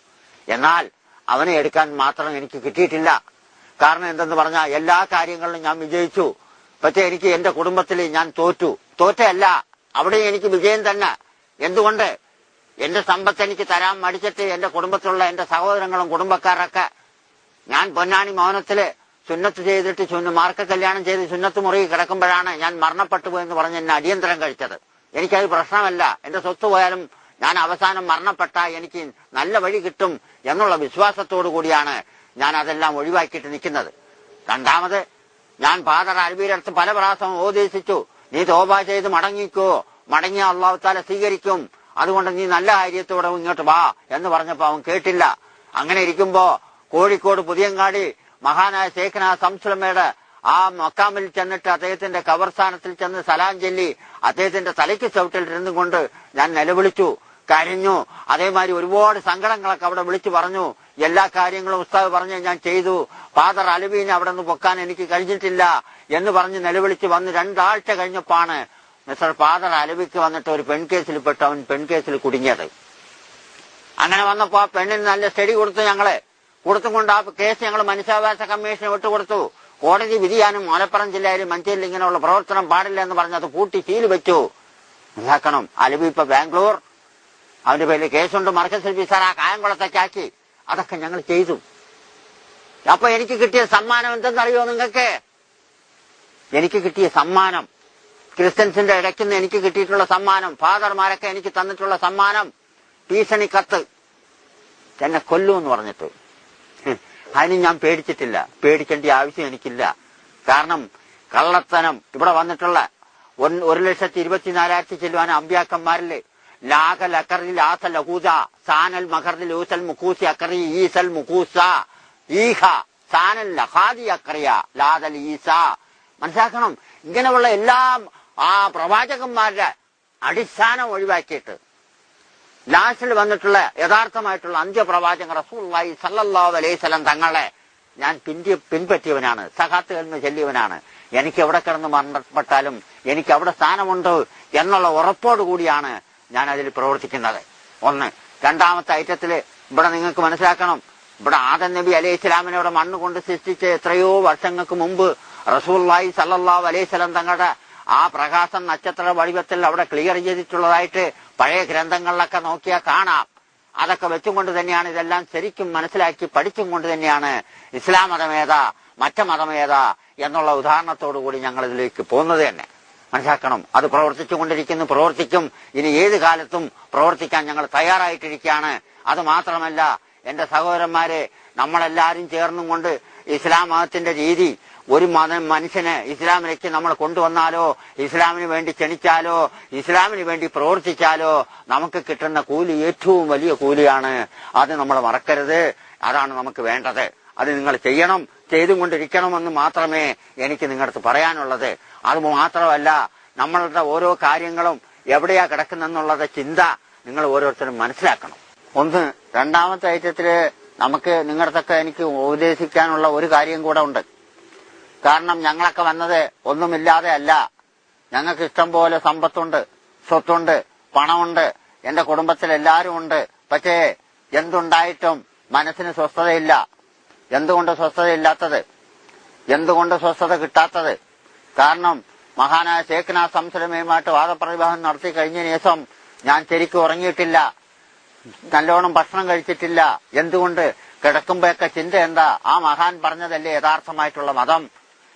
എന്നാൽ അവനെ എടുക്കാൻ മാത്രം എനിക്ക് കിട്ടിയിട്ടില്ല. കാരണം എന്തെന്ന് പറഞ്ഞാൽ എല്ലാ കാര്യങ്ങളിലും ഞാൻ വിജയിച്ചു. പക്ഷേ എനിക്ക് എന്റെ കുടുംബത്തിൽ ഞാൻ തോറ്റു. തോറ്റയല്ല അവിടെ എനിക്ക് വിജയം തന്നെ. എന്തുകൊണ്ട്? എന്റെ സമ്പത്ത് എനിക്ക് തരാൻ മടിച്ചിട്ട് എന്റെ കുടുംബത്തിലുള്ള എന്റെ സഹോദരങ്ങളും കുടുംബക്കാരൊക്കെ ഞാൻ പൊന്നാനി മൗനത്തിൽ സുന്നത്ത് ചെയ്തിട്ട് മാർക്ക കല്യാണം ചെയ്ത് സുന്നത്ത് മുറി കിടക്കുമ്പോഴാണ് ഞാൻ മരണപ്പെട്ടു പോയെന്ന് പറഞ്ഞ് എന്നെ അടിയന്തരം കഴിച്ചത്. എനിക്കത് പ്രശ്നമല്ല. എന്റെ സ്വത്ത് പോയാലും ഞാൻ അവസാനം മരണപ്പെട്ട എനിക്ക് നല്ല വഴി കിട്ടും എന്നുള്ള വിശ്വാസത്തോടു കൂടിയാണ് ഞാൻ അതെല്ലാം ഒഴിവാക്കിയിട്ട് നിൽക്കുന്നത്. രണ്ടാമത് ഞാൻ ഫാദർ അൽബീരടുത്ത് പല പ്രാവശ്യം ഉപദേശിച്ചു നീ തോബ ചെയ്ത് മടങ്ങിക്കോ. മടങ്ങിയ അള്ളാഹുത്താല സ്വീകരിക്കും. അതുകൊണ്ട് നീ നല്ല കാര്യത്തോടെ ഇങ്ങോട്ട് വാ എന്ന് പറഞ്ഞപ്പോ അവൻ കേട്ടില്ല. അങ്ങനെ ഇരിക്കുമ്പോ കോഴിക്കോട് പുതിയങ്ങാടി മഹാനായ ശേഖന സംസുലമ്മയുടെ ആ മക്കാമിൽ ചെന്നിട്ട് അദ്ദേഹത്തിന്റെ കവർസ്ഥാനത്തിൽ ചെന്ന് സലാം ചൊല്ലി അദ്ദേഹത്തിന്റെ തലയ്ക്ക് ചവിട്ടിൽ ഇരുന്നും കൊണ്ട് ഞാൻ നിലവിളിച്ചു. കരഞ്ഞു. അതേമാതിരി ഒരുപാട് സങ്കടങ്ങളൊക്കെ അവിടെ വിളിച്ചു പറഞ്ഞു. എല്ലാ കാര്യങ്ങളും ഉസ്താവ് പറഞ്ഞ് ഞാൻ ചെയ്തു. ഫാദർ അലവീനെ അവിടെ നിന്ന് പൊക്കാൻ എനിക്ക് കഴിഞ്ഞിട്ടില്ല എന്ന് പറഞ്ഞ് നിലവിളിച്ച് വന്ന് രണ്ടാഴ്ച കഴിഞ്ഞപ്പാണ് മിസ്റ്റർ ഫാദർ അലവിക്ക് വന്നിട്ട് ഒരു പെൺകേസിൽ പെട്ട്. അവൻ പെൺകേസിൽ കുടുങ്ങിയത്. അങ്ങനെ വന്നപ്പോ ആ പെണ്ണിന് നല്ല സ്റ്റഡി കൊടുത്തു ഞങ്ങൾ. കൊടുത്തും കൊണ്ട് ആ കേസ് ഞങ്ങൾ മനുഷ്യാവകാശ കമ്മീഷന് വിട്ടുകൊടുത്തു കോടതി വിധിയാനും മലപ്പുറം ജില്ലയിലും മഞ്ചേരിയിൽ ഇങ്ങനെയുള്ള പ്രവർത്തനം പാടില്ല എന്ന് പറഞ്ഞ് അത് പൂട്ടി സീൽ വെച്ചു. മനസ്സിലാക്കണം അലവി ഇപ്പൊ ബാംഗ്ലൂർ. അവന്റെ പേരിൽ കേസുണ്ട്. മർക്കസിൽ ബിസാർ ആ കായംകുളത്തേക്കാക്കി അതൊക്കെ ഞങ്ങൾ ചെയ്തു. അപ്പൊ എനിക്ക് കിട്ടിയ സമ്മാനം എന്തെന്നറിയോ നിങ്ങൾക്ക്? എനിക്ക് കിട്ടിയ സമ്മാനം. ക്രിസ്ത്യൻസിന്റെ ഇടയ്ക്ക് നിന്ന് എനിക്ക് കിട്ടിയിട്ടുള്ള സമ്മാനം ഫാദർമാരൊക്കെ എനിക്ക് തന്നിട്ടുള്ള സമ്മാനം ഭീഷണി കത്ത്. എന്നെ കൊല്ലൂ എന്ന് പറഞ്ഞിട്ട് അതിന് ഞാൻ പേടിച്ചിട്ടില്ല. പേടിക്കേണ്ട ആവശ്യം എനിക്കില്ല. കാരണം കള്ളത്തനം ഇവിടെ വന്നിട്ടുള്ള ഒരു ലക്ഷത്തി ഇരുപത്തിനാലായിരത്തി ചെല്ലുവാൻ അമ്പ്യാക്കന്മാരിൽ ലാഖ ലക്കറിൽ ആസൽ അഹൂജ സാനൽ മഹറിൽ ഊസൽ മുക്കൂസി അക്കറി ഈസൽ മുക്കൂസ ഈഹ സാനൽ ലഹാദി അക്കറിയ ലാദൽ ഈസ. മനസ്സിലാക്കണം? ഇങ്ങനെയുള്ള എല്ലാ ആ പ്രവാചകന്മാരുടെ അടിസ്ഥാനം ഒഴിവാക്കിയിട്ട് ലാസ്റ്റിൽ വന്നിട്ടുള്ള യഥാർത്ഥമായിട്ടുള്ള അന്ത്യപ്രവാചകൻ റസൂള്ളി അലൈഹി സ്വലം തങ്ങളെ ഞാൻ പിന്തി പിൻപറ്റിയവനാണ്. സഹാത്ത് കൽമ ചെല്ലിയവനാണ്. എനിക്ക് എവിടെ കിടന്ന് മരണപ്പെട്ടാലും എനിക്ക് അവിടെ സ്ഥാനമുണ്ട് എന്നുള്ള ഉറപ്പോടുകൂടിയാണ് ഞാൻ അതിൽ പ്രവർത്തിക്കുന്നത്. ഒന്ന്. രണ്ടാമത്തെ ഐറ്റത്തിൽ ഇവിടെ നിങ്ങൾക്ക് മനസ്സിലാക്കണം. ഇവിടെ ആദം നബി അലൈഹി ഇസ്ലാമിനെ ഇവിടെ മണ്ണ് കൊണ്ട് സൃഷ്ടിച്ച് എത്രയോ വർഷങ്ങൾക്ക് മുമ്പ് റസൂള്ളി സല്ലല്ലാഹു അലൈഹി സ്വലം തങ്ങളുടെ ആ പ്രകാശം നക്ഷത്ര വടിവത്തിൽ അവിടെ ക്ലിയർ ചെയ്തിട്ടുള്ളതായിട്ട് പഴയ ഗ്രന്ഥങ്ങളിലൊക്കെ നോക്കിയാൽ കാണാം. അതൊക്കെ വെച്ചും കൊണ്ട് തന്നെയാണ് ഇതെല്ലാം ശരിക്കും മനസ്സിലാക്കി പഠിച്ചും കൊണ്ട് തന്നെയാണ് ഇസ്ലാം മതമേതാ മറ്റ മതമേതാ എന്നുള്ള ഉദാഹരണത്തോടു കൂടി ഞങ്ങൾ ഇതിലേക്ക് പോകുന്നത് തന്നെ. മനസ്സിലാക്കണം. അത് പ്രവർത്തിച്ചുകൊണ്ടിരിക്കുന്നു പ്രവർത്തിക്കും. ഇനി ഏത് കാലത്തും പ്രവർത്തിക്കാൻ ഞങ്ങൾ തയ്യാറായിട്ടിരിക്കുകയാണ്. അത് മാത്രമല്ല എന്റെ സഹോദരന്മാരെ നമ്മളെല്ലാരും ചേർന്നും കൊണ്ട് ഇസ്ലാം മതത്തിന്റെ രീതി ഒരു മത മനുഷ്യന് ഇസ്ലാമിലേക്ക് നമ്മൾ കൊണ്ടുവന്നാലോ ഇസ്ലാമിന് വേണ്ടി ക്ഷണിച്ചാലോ ഇസ്ലാമിന് വേണ്ടി പ്രവർത്തിച്ചാലോ നമുക്ക് കിട്ടുന്ന കൂലി ഏറ്റവും വലിയ കൂലിയാണ്. അത് നമ്മൾ മറക്കരുത്. അതാണ് നമുക്ക് വേണ്ടത്. അത് നിങ്ങൾ ചെയ്യണം. ചെയ്തും കൊണ്ടിരിക്കണമെന്ന് മാത്രമേ എനിക്ക് നിങ്ങളടുത്ത് പറയാനുള്ളത്. അത് മാത്രമല്ല നമ്മളുടെ ഓരോ കാര്യങ്ങളും എവിടെയാ കിടക്കുന്നെന്നുള്ളത് ചിന്ത നിങ്ങൾ ഓരോരുത്തരും മനസ്സിലാക്കണം. ഒന്ന് രണ്ടാമത്തെ ഐറ്റത്തിൽ നമുക്ക് നിങ്ങളടുത്തൊക്കെ എനിക്ക് ഉപദേശിക്കാനുള്ള ഒരു കാര്യം കൂടെ ഉണ്ട്. കാരണം ഞങ്ങളൊക്കെ വന്നത് ഒന്നുമില്ലാതെ അല്ല. ഞങ്ങൾക്ക് ഇഷ്ടം പോലെ സമ്പത്തുണ്ട് സ്വത്തുണ്ട് പണമുണ്ട്. എന്റെ കുടുംബത്തിൽ എല്ലാവരും ഉണ്ട്. പക്ഷേ എന്തുണ്ടായിട്ടും മനസ്സിന് സ്വസ്ഥതയില്ല. എന്തുകൊണ്ട് സ്വസ്ഥതയില്ലാത്തത്? എന്തുകൊണ്ട് സ്വസ്ഥത കിട്ടാത്തത്? കാരണം മഹാനായ ശേഖനാഥ് സംസരമയുമായിട്ട് വാദപ്രതിഭാഗം നടത്തി കഴിഞ്ഞ ശേഷം ഞാൻ ശരിക്കും ഉറങ്ങിയിട്ടില്ല. നല്ലോണം ഭക്ഷണം കഴിച്ചിട്ടില്ല. എന്തുകൊണ്ട് കിടക്കുമ്പോഴൊക്കെ ചിന്ത എന്താ? ആ മഹാൻ പറഞ്ഞതല്ലേ യഥാർത്ഥമായിട്ടുള്ള മതം?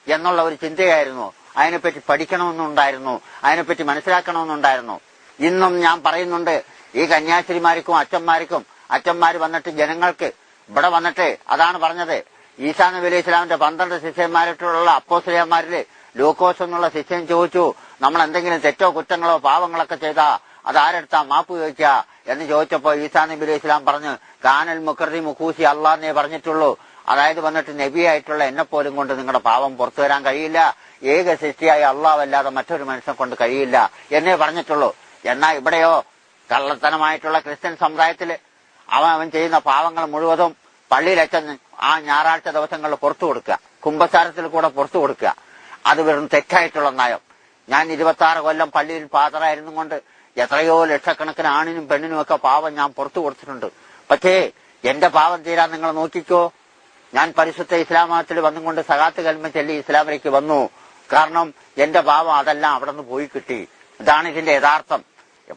എന്നുള്ള ഒരു ചിന്തയായിരുന്നു. അതിനെപ്പറ്റി പഠിക്കണമെന്നുണ്ടായിരുന്നു. അതിനെപ്പറ്റി മനസ്സിലാക്കണമെന്നുണ്ടായിരുന്നു. ഇന്നും ഞാൻ പറയുന്നുണ്ട് ഈ കന്യാസ്ത്രീമാർക്കും അച്ഛന്മാർക്കും അച്ഛന്മാര് വന്നിട്ട് ജനങ്ങൾക്ക് ഇവിടെ വന്നിട്ട് അതാണ് പറഞ്ഞത്. ഈസാ നബി അലൈഹി ഇസ്ലാമിന്റെ പന്ത്രണ്ട് ശിഷ്യന്മാരായിട്ടുള്ള അപ്പോസ്ലിയന്മാരിൽ ലൂക്കോസ് എന്നുള്ള ശിഷ്യൻ ചോദിച്ചു നമ്മൾ എന്തെങ്കിലും തെറ്റോ കുറ്റങ്ങളോ പാവങ്ങളൊക്കെ ചെയ്താ അത് ആരെടുത്താ മാപ്പ് ചോദിക്കുക? എന്ന് ചോദിച്ചപ്പോ ഈസാ നബി അലൈഹി ഇസ്ലാം പറഞ്ഞു കാനൽ മുഖർദി മുഖൂസി അള്ളാന്നേ പറഞ്ഞിട്ടുള്ളൂ. അതായത് വന്നിട്ട് നബിയായിട്ടുള്ള എന്നെ പോലും കൊണ്ട് നിങ്ങളുടെ പാവം പുറത്തു വരാൻ കഴിയില്ല. ഏക സൃഷ്ടിയായ അള്ളാവല്ലാതെ മറ്റൊരു മനുഷ്യനെ കൊണ്ട് കഴിയില്ല. എന്നേ പറഞ്ഞിട്ടുള്ളൂ. എന്നാ ഇവിടെയോ കള്ളത്തനമായിട്ടുള്ള ക്രിസ്ത്യൻ സമുദായത്തിൽ അവൻ അവൻ ചെയ്യുന്ന പാവങ്ങൾ മുഴുവതും പള്ളിയിലച്ഛൻ ആ ഞായറാഴ്ച ദിവസങ്ങളിൽ പുറത്തു കൊടുക്കുക. കുംഭസാരത്തിൽ കൂടെ പുറത്തു കൊടുക്കുക. അത് വെറും തെറ്റായിട്ടുള്ള നയം. ഞാൻ ഇരുപത്തി ആറ് കൊല്ലം പള്ളിയിൽ പാതറായിരുന്നു കൊണ്ട് എത്രയോ ലക്ഷക്കണക്കിന് ആണിനും പെണ്ണിനും ഒക്കെ പാവം ഞാൻ പുറത്തു കൊടുത്തിട്ടുണ്ട്. പക്ഷേ എന്റെ പാവം തീരാൻ നിങ്ങൾ നോക്കിക്കോ. ഞാൻ പരിശുദ്ധ ഇസ്ലാമത്തിൽ വന്നുകൊണ്ട് സകാത്ത് കൽമ ചെല്ലി ഇസ്ലാമിലേക്ക് വന്നു. കാരണം എന്റെ ഭാവം അതെല്ലാം അവിടെ നിന്ന് പോയി കിട്ടി. ഇതാണ് ഇതിന്റെ യഥാർത്ഥം.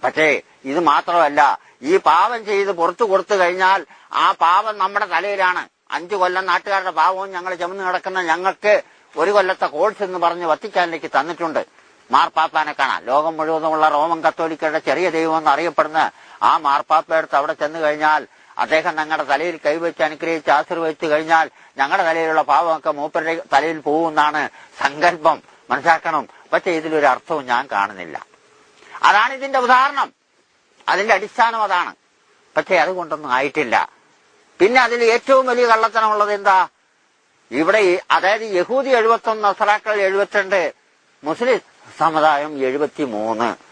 പക്ഷേ ഇത് മാത്രമല്ല ഈ പാവം ചെയ്ത് പുറത്തു കൊടുത്തു കഴിഞ്ഞാൽ ആ പാവം നമ്മുടെ തലയിലാണ്. അഞ്ചു കൊല്ലം നാട്ടുകാരുടെ പാവവും ഞങ്ങൾ ചുമന്ന് കിടക്കുന്ന ഞങ്ങൾക്ക് ഒരു കൊല്ലത്തെ കോഴ്സ് എന്ന് പറഞ്ഞ് വത്തിക്കാനിലേക്ക് തന്നിട്ടുണ്ട്. മാർപ്പാപ്പാനെ കാണാം. ലോകം മുഴുവനുമുള്ള റോമൻ കത്തോലിക്കരുടെ ചെറിയ ദൈവം എന്ന് അറിയപ്പെടുന്ന ആ മാർപ്പാപ്പയെടുത്ത് അവിടെ ചെന്ന് കഴിഞ്ഞാൽ അദ്ദേഹം ഞങ്ങളുടെ തലയിൽ കൈവച്ച് അനുഗ്രഹിച്ച് ആശീർവദിച്ചു കഴിഞ്ഞാൽ ഞങ്ങളുടെ തലയിലുള്ള പാവമൊക്കെ മൂപ്പരുടെ തലയിൽ പോകുമെന്നാണ് സങ്കല്പം. മനസ്സിലാക്കണം? പക്ഷെ ഇതിലൊരു അർത്ഥവും ഞാൻ കാണുന്നില്ല. അതാണ് ഇതിന്റെ ഉദാഹരണം. അതിന്റെ അടിസ്ഥാനം അതാണ്. പക്ഷെ അതുകൊണ്ടൊന്നും ആയിട്ടില്ല. പിന്നെ അതിൽ ഏറ്റവും വലിയ കള്ളത്തനമുള്ളത് എന്താ? ഇവിടെ അതായത് യഹൂദി എഴുപത്തൊന്ന് നസറാക്കൾ എഴുപത്തിരണ്ട് മുസ്ലിം സമുദായം എഴുപത്തി മൂന്ന്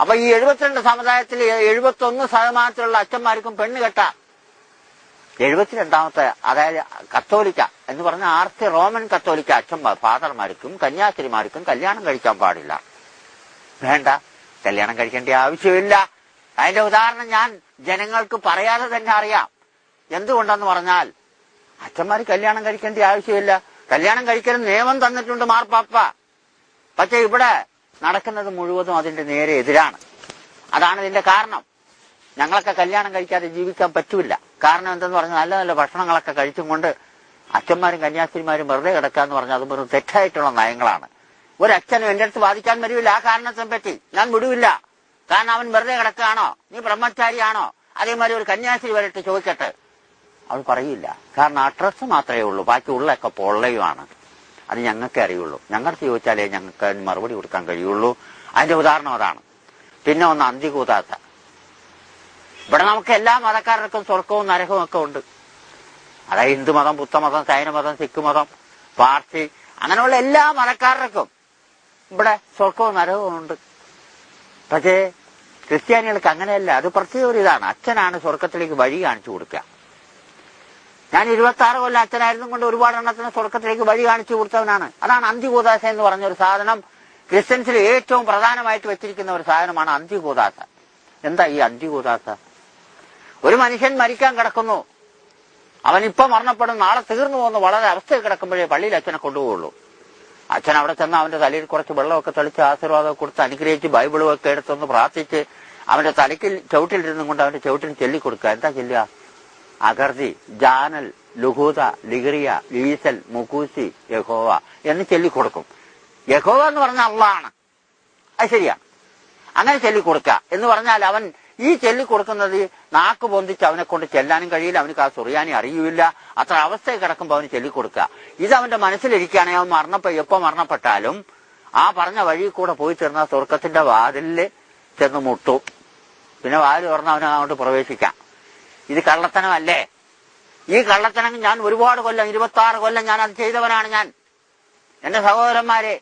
അപ്പൊ ഈ എഴുപത്തിരണ്ട് സമുദായത്തിൽ എഴുപത്തൊന്ന് ശതമാനത്തിലുള്ള അച്ഛന്മാർക്കും പെണ്ണ് കെട്ട. എഴുപത്തിരണ്ടാമത്തെ അതായത് കത്തോലിക്ക എന്ന് പറഞ്ഞ ആർത്തി റോമൻ കത്തോലിക്ക അച്ഛന്മാർ ഫാദർമാർക്കും കന്യാസ്ത്രീമാർക്കും കല്യാണം കഴിക്കാൻ പാടില്ല. വേണ്ട കല്യാണം കഴിക്കേണ്ട ആവശ്യമില്ല. അതിന്റെ ഉദാഹരണം ഞാൻ ജനങ്ങൾക്ക് പറയാതെ തന്നെ അറിയാം. എന്തുകൊണ്ടെന്ന് പറഞ്ഞാൽ അച്ഛന്മാർ കല്യാണം കഴിക്കേണ്ട ആവശ്യമില്ല. കല്യാണം കഴിക്കൽ നിയമം തന്നിട്ടുണ്ട് മാർപ്പാപ്പ. പക്ഷെ ഇവിടെ നടക്കുന്നത് മുഴുവതും അതിന്റെ നേരെ എതിരാണ്. അതാണ് ഇതിന്റെ കാരണം. ഞങ്ങളൊക്കെ കല്യാണം കഴിക്കാതെ ജീവിക്കാൻ പറ്റൂല. കാരണം എന്തെന്ന് പറഞ്ഞാൽ നല്ല നല്ല ഭക്ഷണങ്ങളൊക്കെ കഴിച്ചും കൊണ്ട് അച്ഛന്മാരും കന്യാസ്ത്രീമാരും വെറുതെ കിടക്കാന്ന് പറഞ്ഞാൽ അതും വെറും തെറ്റായിട്ടുള്ള നയങ്ങളാണ്. ഒരു അച്ഛനും എന്റെ അടുത്ത് വാദിക്കാൻ വരില്ല. ആ കാരണത്തെ പറ്റി ഞാൻ വിടൂല്ല. കാരണം അവൻ വെറുതെ കിടക്കുകയാണോ? നീ ബ്രഹ്മചാരിയാണോ? അതേമാതിരി ഒരു കന്യാസ്ത്രീ വരട്ടെ ചോദിക്കട്ടെ. അവൾ പറയില്ല. കാരണം ആ മാത്രമേ ഉള്ളൂ. ബാക്കി ഉള്ളൊക്കെ പൊള്ളയുമാണ്. അത് ഞങ്ങൾക്കേ അറിയുള്ളൂ. ഞങ്ങൾക്ക് ചോദിച്ചാലേ ഞങ്ങൾക്ക് മറുപടി കൊടുക്കാൻ കഴിയുള്ളൂ. അതിന്റെ ഉദാഹരണം അതാണ്. പിന്നെ ഒന്ന് അന്തികൂതാത്ത. ഇവിടെ നമുക്ക് എല്ലാ മതക്കാർക്കും സ്വർഗവും നരകവും ഒക്കെ ഉണ്ട്. അതായത് ഹിന്ദു മതം ബുദ്ധമതം സൈനമതം സിഖ് മതം പാർസി അങ്ങനെയുള്ള എല്ലാ മതക്കാർക്കും ഇവിടെ സ്വർഗവും നരകവും ഉണ്ട്. പക്ഷേ ക്രിസ്ത്യാനികൾക്ക് അങ്ങനെയല്ല. അത് പ്രത്യേക ഒരു ഇതാണ്. അച്ഛനാണ് സ്വർഗത്തിലേക്ക് വഴി കാണിച്ചു കൊടുക്കുക. ഞാൻ ഇരുപത്തി ആറ് കൊല്ലം അച്ഛനായിരുന്നു കൊണ്ട് ഒരുപാട് എണ്ണത്തിന് സ്വർഗത്തിലേക്ക് വഴി കാണിച്ചു കൊടുത്തവനാണ്. അതാണ് അന്തികൂദാശ എന്ന് പറഞ്ഞ ഒരു സാധനം. ക്രിസ്ത്യൻസിൽ ഏറ്റവും പ്രധാനമായിട്ട് വെച്ചിരിക്കുന്ന ഒരു സാധനമാണ് അന്തികൂദാശ എന്താ ഈ അന്തികൂദാശ ഒരു മനുഷ്യൻ മരിക്കാൻ കിടക്കുന്നു. അവൻ ഇപ്പൊ മരണപ്പെടും നാളെ തീർന്നു പോകുന്നു. വളരെ അവസ്ഥയിൽ കിടക്കുമ്പോഴേ പള്ളിയിൽ അച്ഛനെ കൊണ്ടുപോകുള്ളൂ അച്ഛൻ അവിടെ ചെന്ന് അവന്റെ തലയിൽ കുറച്ച് വെള്ളമൊക്കെ തെളിച്ച് ആശീർവാദം കൊടുത്ത് അനുഗ്രഹിച്ച് ബൈബിളും ഒക്കെ എടുത്തൊന്ന് പ്രാർത്ഥിച്ച് അവന്റെ തലയ്ക്ക് ചവിട്ടിലിരുന്നും കൊണ്ട് അവന്റെ ചവിട്ടിൽ ചൊല്ലിക്കൊടുക്കുക. എന്താ ചൊല്ലുക? അഗർജി ജാനൽ ലുഹൂത ലിഗറിയ ലീസൽ മുക്കൂസി യഹോവ എന്ന് ചൊല്ലിക്കൊടുക്കും. യഹോവ എന്ന് പറഞ്ഞാൽ അള്ളാണ്. അത് ശരിയാണ് അങ്ങനെ ചൊല്ലിക്കൊടുക്കുക എന്ന് പറഞ്ഞാൽ അവൻ ഈ ചൊല്ലിക്കൊടുക്കുന്നത് നാക്ക് പൊന്തിച്ച് അവനെ കൊണ്ട് ചെല്ലാനും കഴിയില്ല. അവനക്ക് ആ സുറിയാനി അറിയില്ല. അത്ര അവസ്ഥയിൽ കിടക്കുമ്പോൾ അവന് ചൊല്ലിക്കൊടുക്കുക ഇത് അവന്റെ മനസ്സിലിരിക്കുകയാണെങ്കിൽ അവൻ മരണപ്പെ എപ്പോ മരണപ്പെട്ടാലും ആ പറഞ്ഞ വഴി കൂടെ പോയി ചേർന്ന സ്വർഗത്തിന്റെ വാതിലിൽ ചെന്ന് മുട്ടും. പിന്നെ വാതിൽ തുറന്ന് അവനെ അങ്ങോട്ട് പ്രവേശിക്കാം. ഇത് കള്ളത്തനമല്ലേ? ഈ കള്ളത്തനം ഞാൻ ഒരുപാട് കൊല്ലം ഇരുപത്തി ആറ് കൊല്ലം ഞാൻ അത് ചെയ്തവനാണ് ഞാൻ. എന്റെ സഹോദരന്മാരെ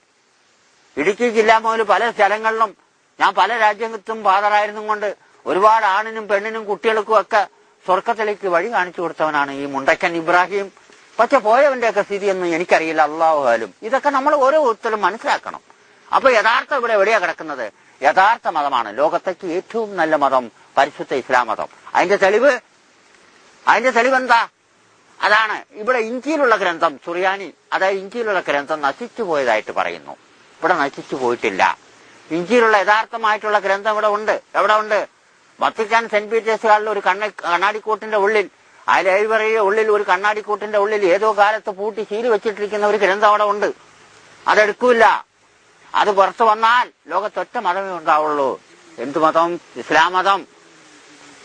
ഇടുക്കി ജില്ല മുതൽ പല സ്ഥലങ്ങളിലും ഞാൻ പല രാജ്യത്തും ഫാദറായിരുന്നും കൊണ്ട് ഒരുപാട് ആണിനും പെണ്ണിനും കുട്ടികൾക്കും ഒക്കെ സ്വർഗത്തിലേക്ക് വഴി കാണിച്ചു കൊടുത്തവനാണ് ഈ മുണ്ടക്കൻ ഇബ്രാഹിം. പക്ഷെ പോയവന്റെയൊക്കെ സ്ഥിതിയൊന്നും എനിക്കറിയില്ല അള്ളാഹുഹാലും ഇതൊക്കെ നമ്മൾ ഓരോ ഓരോരുത്തരും മനസ്സിലാക്കണം. അപ്പൊ യഥാർത്ഥം ഇവിടെ എവിടെയാ കിടക്കുന്നത്? യഥാർത്ഥ മതമാണ്. ലോകത്തേക്ക് ഏറ്റവും നല്ല മതം പരിശുദ്ധ ഇസ്ലാം മതം. അതിന്റെ തെളിവ് അതിന്റെ തെളിവെന്താ അതാണ് ഇവിടെ ഇഞ്ചിയിലുള്ള ഗ്രന്ഥം സുറിയാനി അതായത് ഇഞ്ചിയിലുള്ള ഗ്രന്ഥം നശിച്ചു പോയതായിട്ട് പറയുന്നു. ഇവിടെ നശിച്ചു പോയിട്ടില്ല. ഇഞ്ചിയിലുള്ള യഥാർത്ഥമായിട്ടുള്ള ഗ്രന്ഥം ഇവിടെ ഉണ്ട്. എവിടെ ഉണ്ട്? വത്തിക്കാൻ സെന്റ് പീറ്റേഴ്സ് ഒരു കണ്ണ കണ്ണാടിക്കൂട്ടിന്റെ ഉള്ളിൽ ആ ലൈബ്രറിയുടെ ഉള്ളിൽ ഒരു കണ്ണാടിക്കൂട്ടിന്റെ ഉള്ളിൽ ഏതോ കാലത്ത് പൂട്ടി ശീലി വെച്ചിട്ടിരിക്കുന്ന ഒരു ഗ്രന്ഥം അവിടെ ഉണ്ട്. അതെടുക്കൂല അത് പുറത്തു വന്നാൽ ലോകത്തൊറ്റ മതമേ ഉണ്ടാവുള്ളൂ. എന്ത് മതം ഇസ്ലാം മതം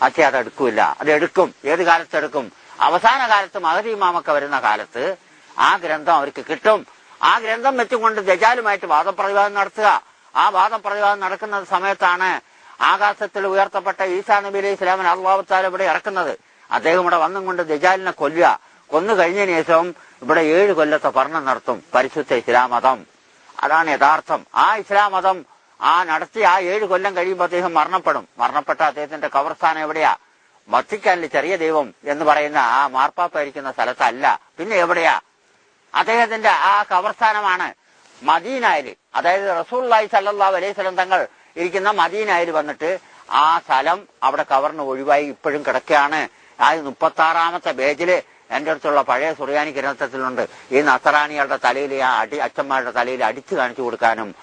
പക്ഷെ അത് എടുക്കൂല. അത് എടുക്കും. ഏത് കാലത്ത് എടുക്കും? അവസാന കാലത്ത് മഹദി വരുന്ന കാലത്ത് ആ ഗ്രന്ഥം അവർക്ക് കിട്ടും. ആ ഗ്രന്ഥം വെച്ചുകൊണ്ട് ദജാലുമായിട്ട് വാദപ്രതിവാദം നടത്തുക. ആ വാദപ്രതിവാദം നടക്കുന്ന സമയത്താണ് ആകാശത്തിൽ ഉയർത്തപ്പെട്ട ഈസാ നബി അലൈഹി ഇസ്ലാമിന് അള്ളാഹുത്താല ഇവിടെ ഇറക്കുന്നത്. അദ്ദേഹം ഇവിടെ വന്നും കൊണ്ട് ദജാലിനെ കൊല്ലുക. കൊന്നു കഴിഞ്ഞതിന് ശേഷം ഇവിടെ ഏഴ് കൊല്ലത്തെ പഠനം നടത്തും. പരിശുദ്ധ ഇസ്ലാം മതം. അതാണ് യഥാർത്ഥം. ആ ഇസ്ലാം മതം ആ നടത്തി ആ ഏഴ് കൊല്ലം കഴിയുമ്പോൾ അദ്ദേഹം മരണപ്പെടും. മരണപ്പെട്ട അദ്ദേഹത്തിന്റെ കവർസ്ഥാനം എവിടെയാ? വത്തിക്കാനിൽ ചെറിയ ദൈവം എന്ന് പറയുന്ന ആ മാർപ്പാപ്പ ഇരിക്കുന്ന സ്ഥലത്തല്ല. പിന്നെ എവിടെയാ? അദ്ദേഹത്തിന്റെ ആ കവർസ്ഥാനമാണ് മദീനായിൽ അതായത് റസൂള്ളി സല്ലാ അലൈഹി സ്വലം തങ്ങൾ ഇരിക്കുന്ന മദീനായിൽ വന്നിട്ട് ആ സ്ഥലം അവിടെ കവറിന് ഒഴിവായി ഇപ്പോഴും കിടക്കുകയാണ്. ആ മുപ്പത്തി ആറാമത്തെ പേജിൽ എന്റെ അടുത്തുള്ള പഴയ സുറിയാനി ഗ്രന്ഥത്തിലുണ്ട്. ഈ നസറാണികളുടെ തലയിൽ ആ അടി അച്ഛന്മാരുടെ തലയിൽ അടിച്ചു കാണിച്ചു കൊടുക്കാനും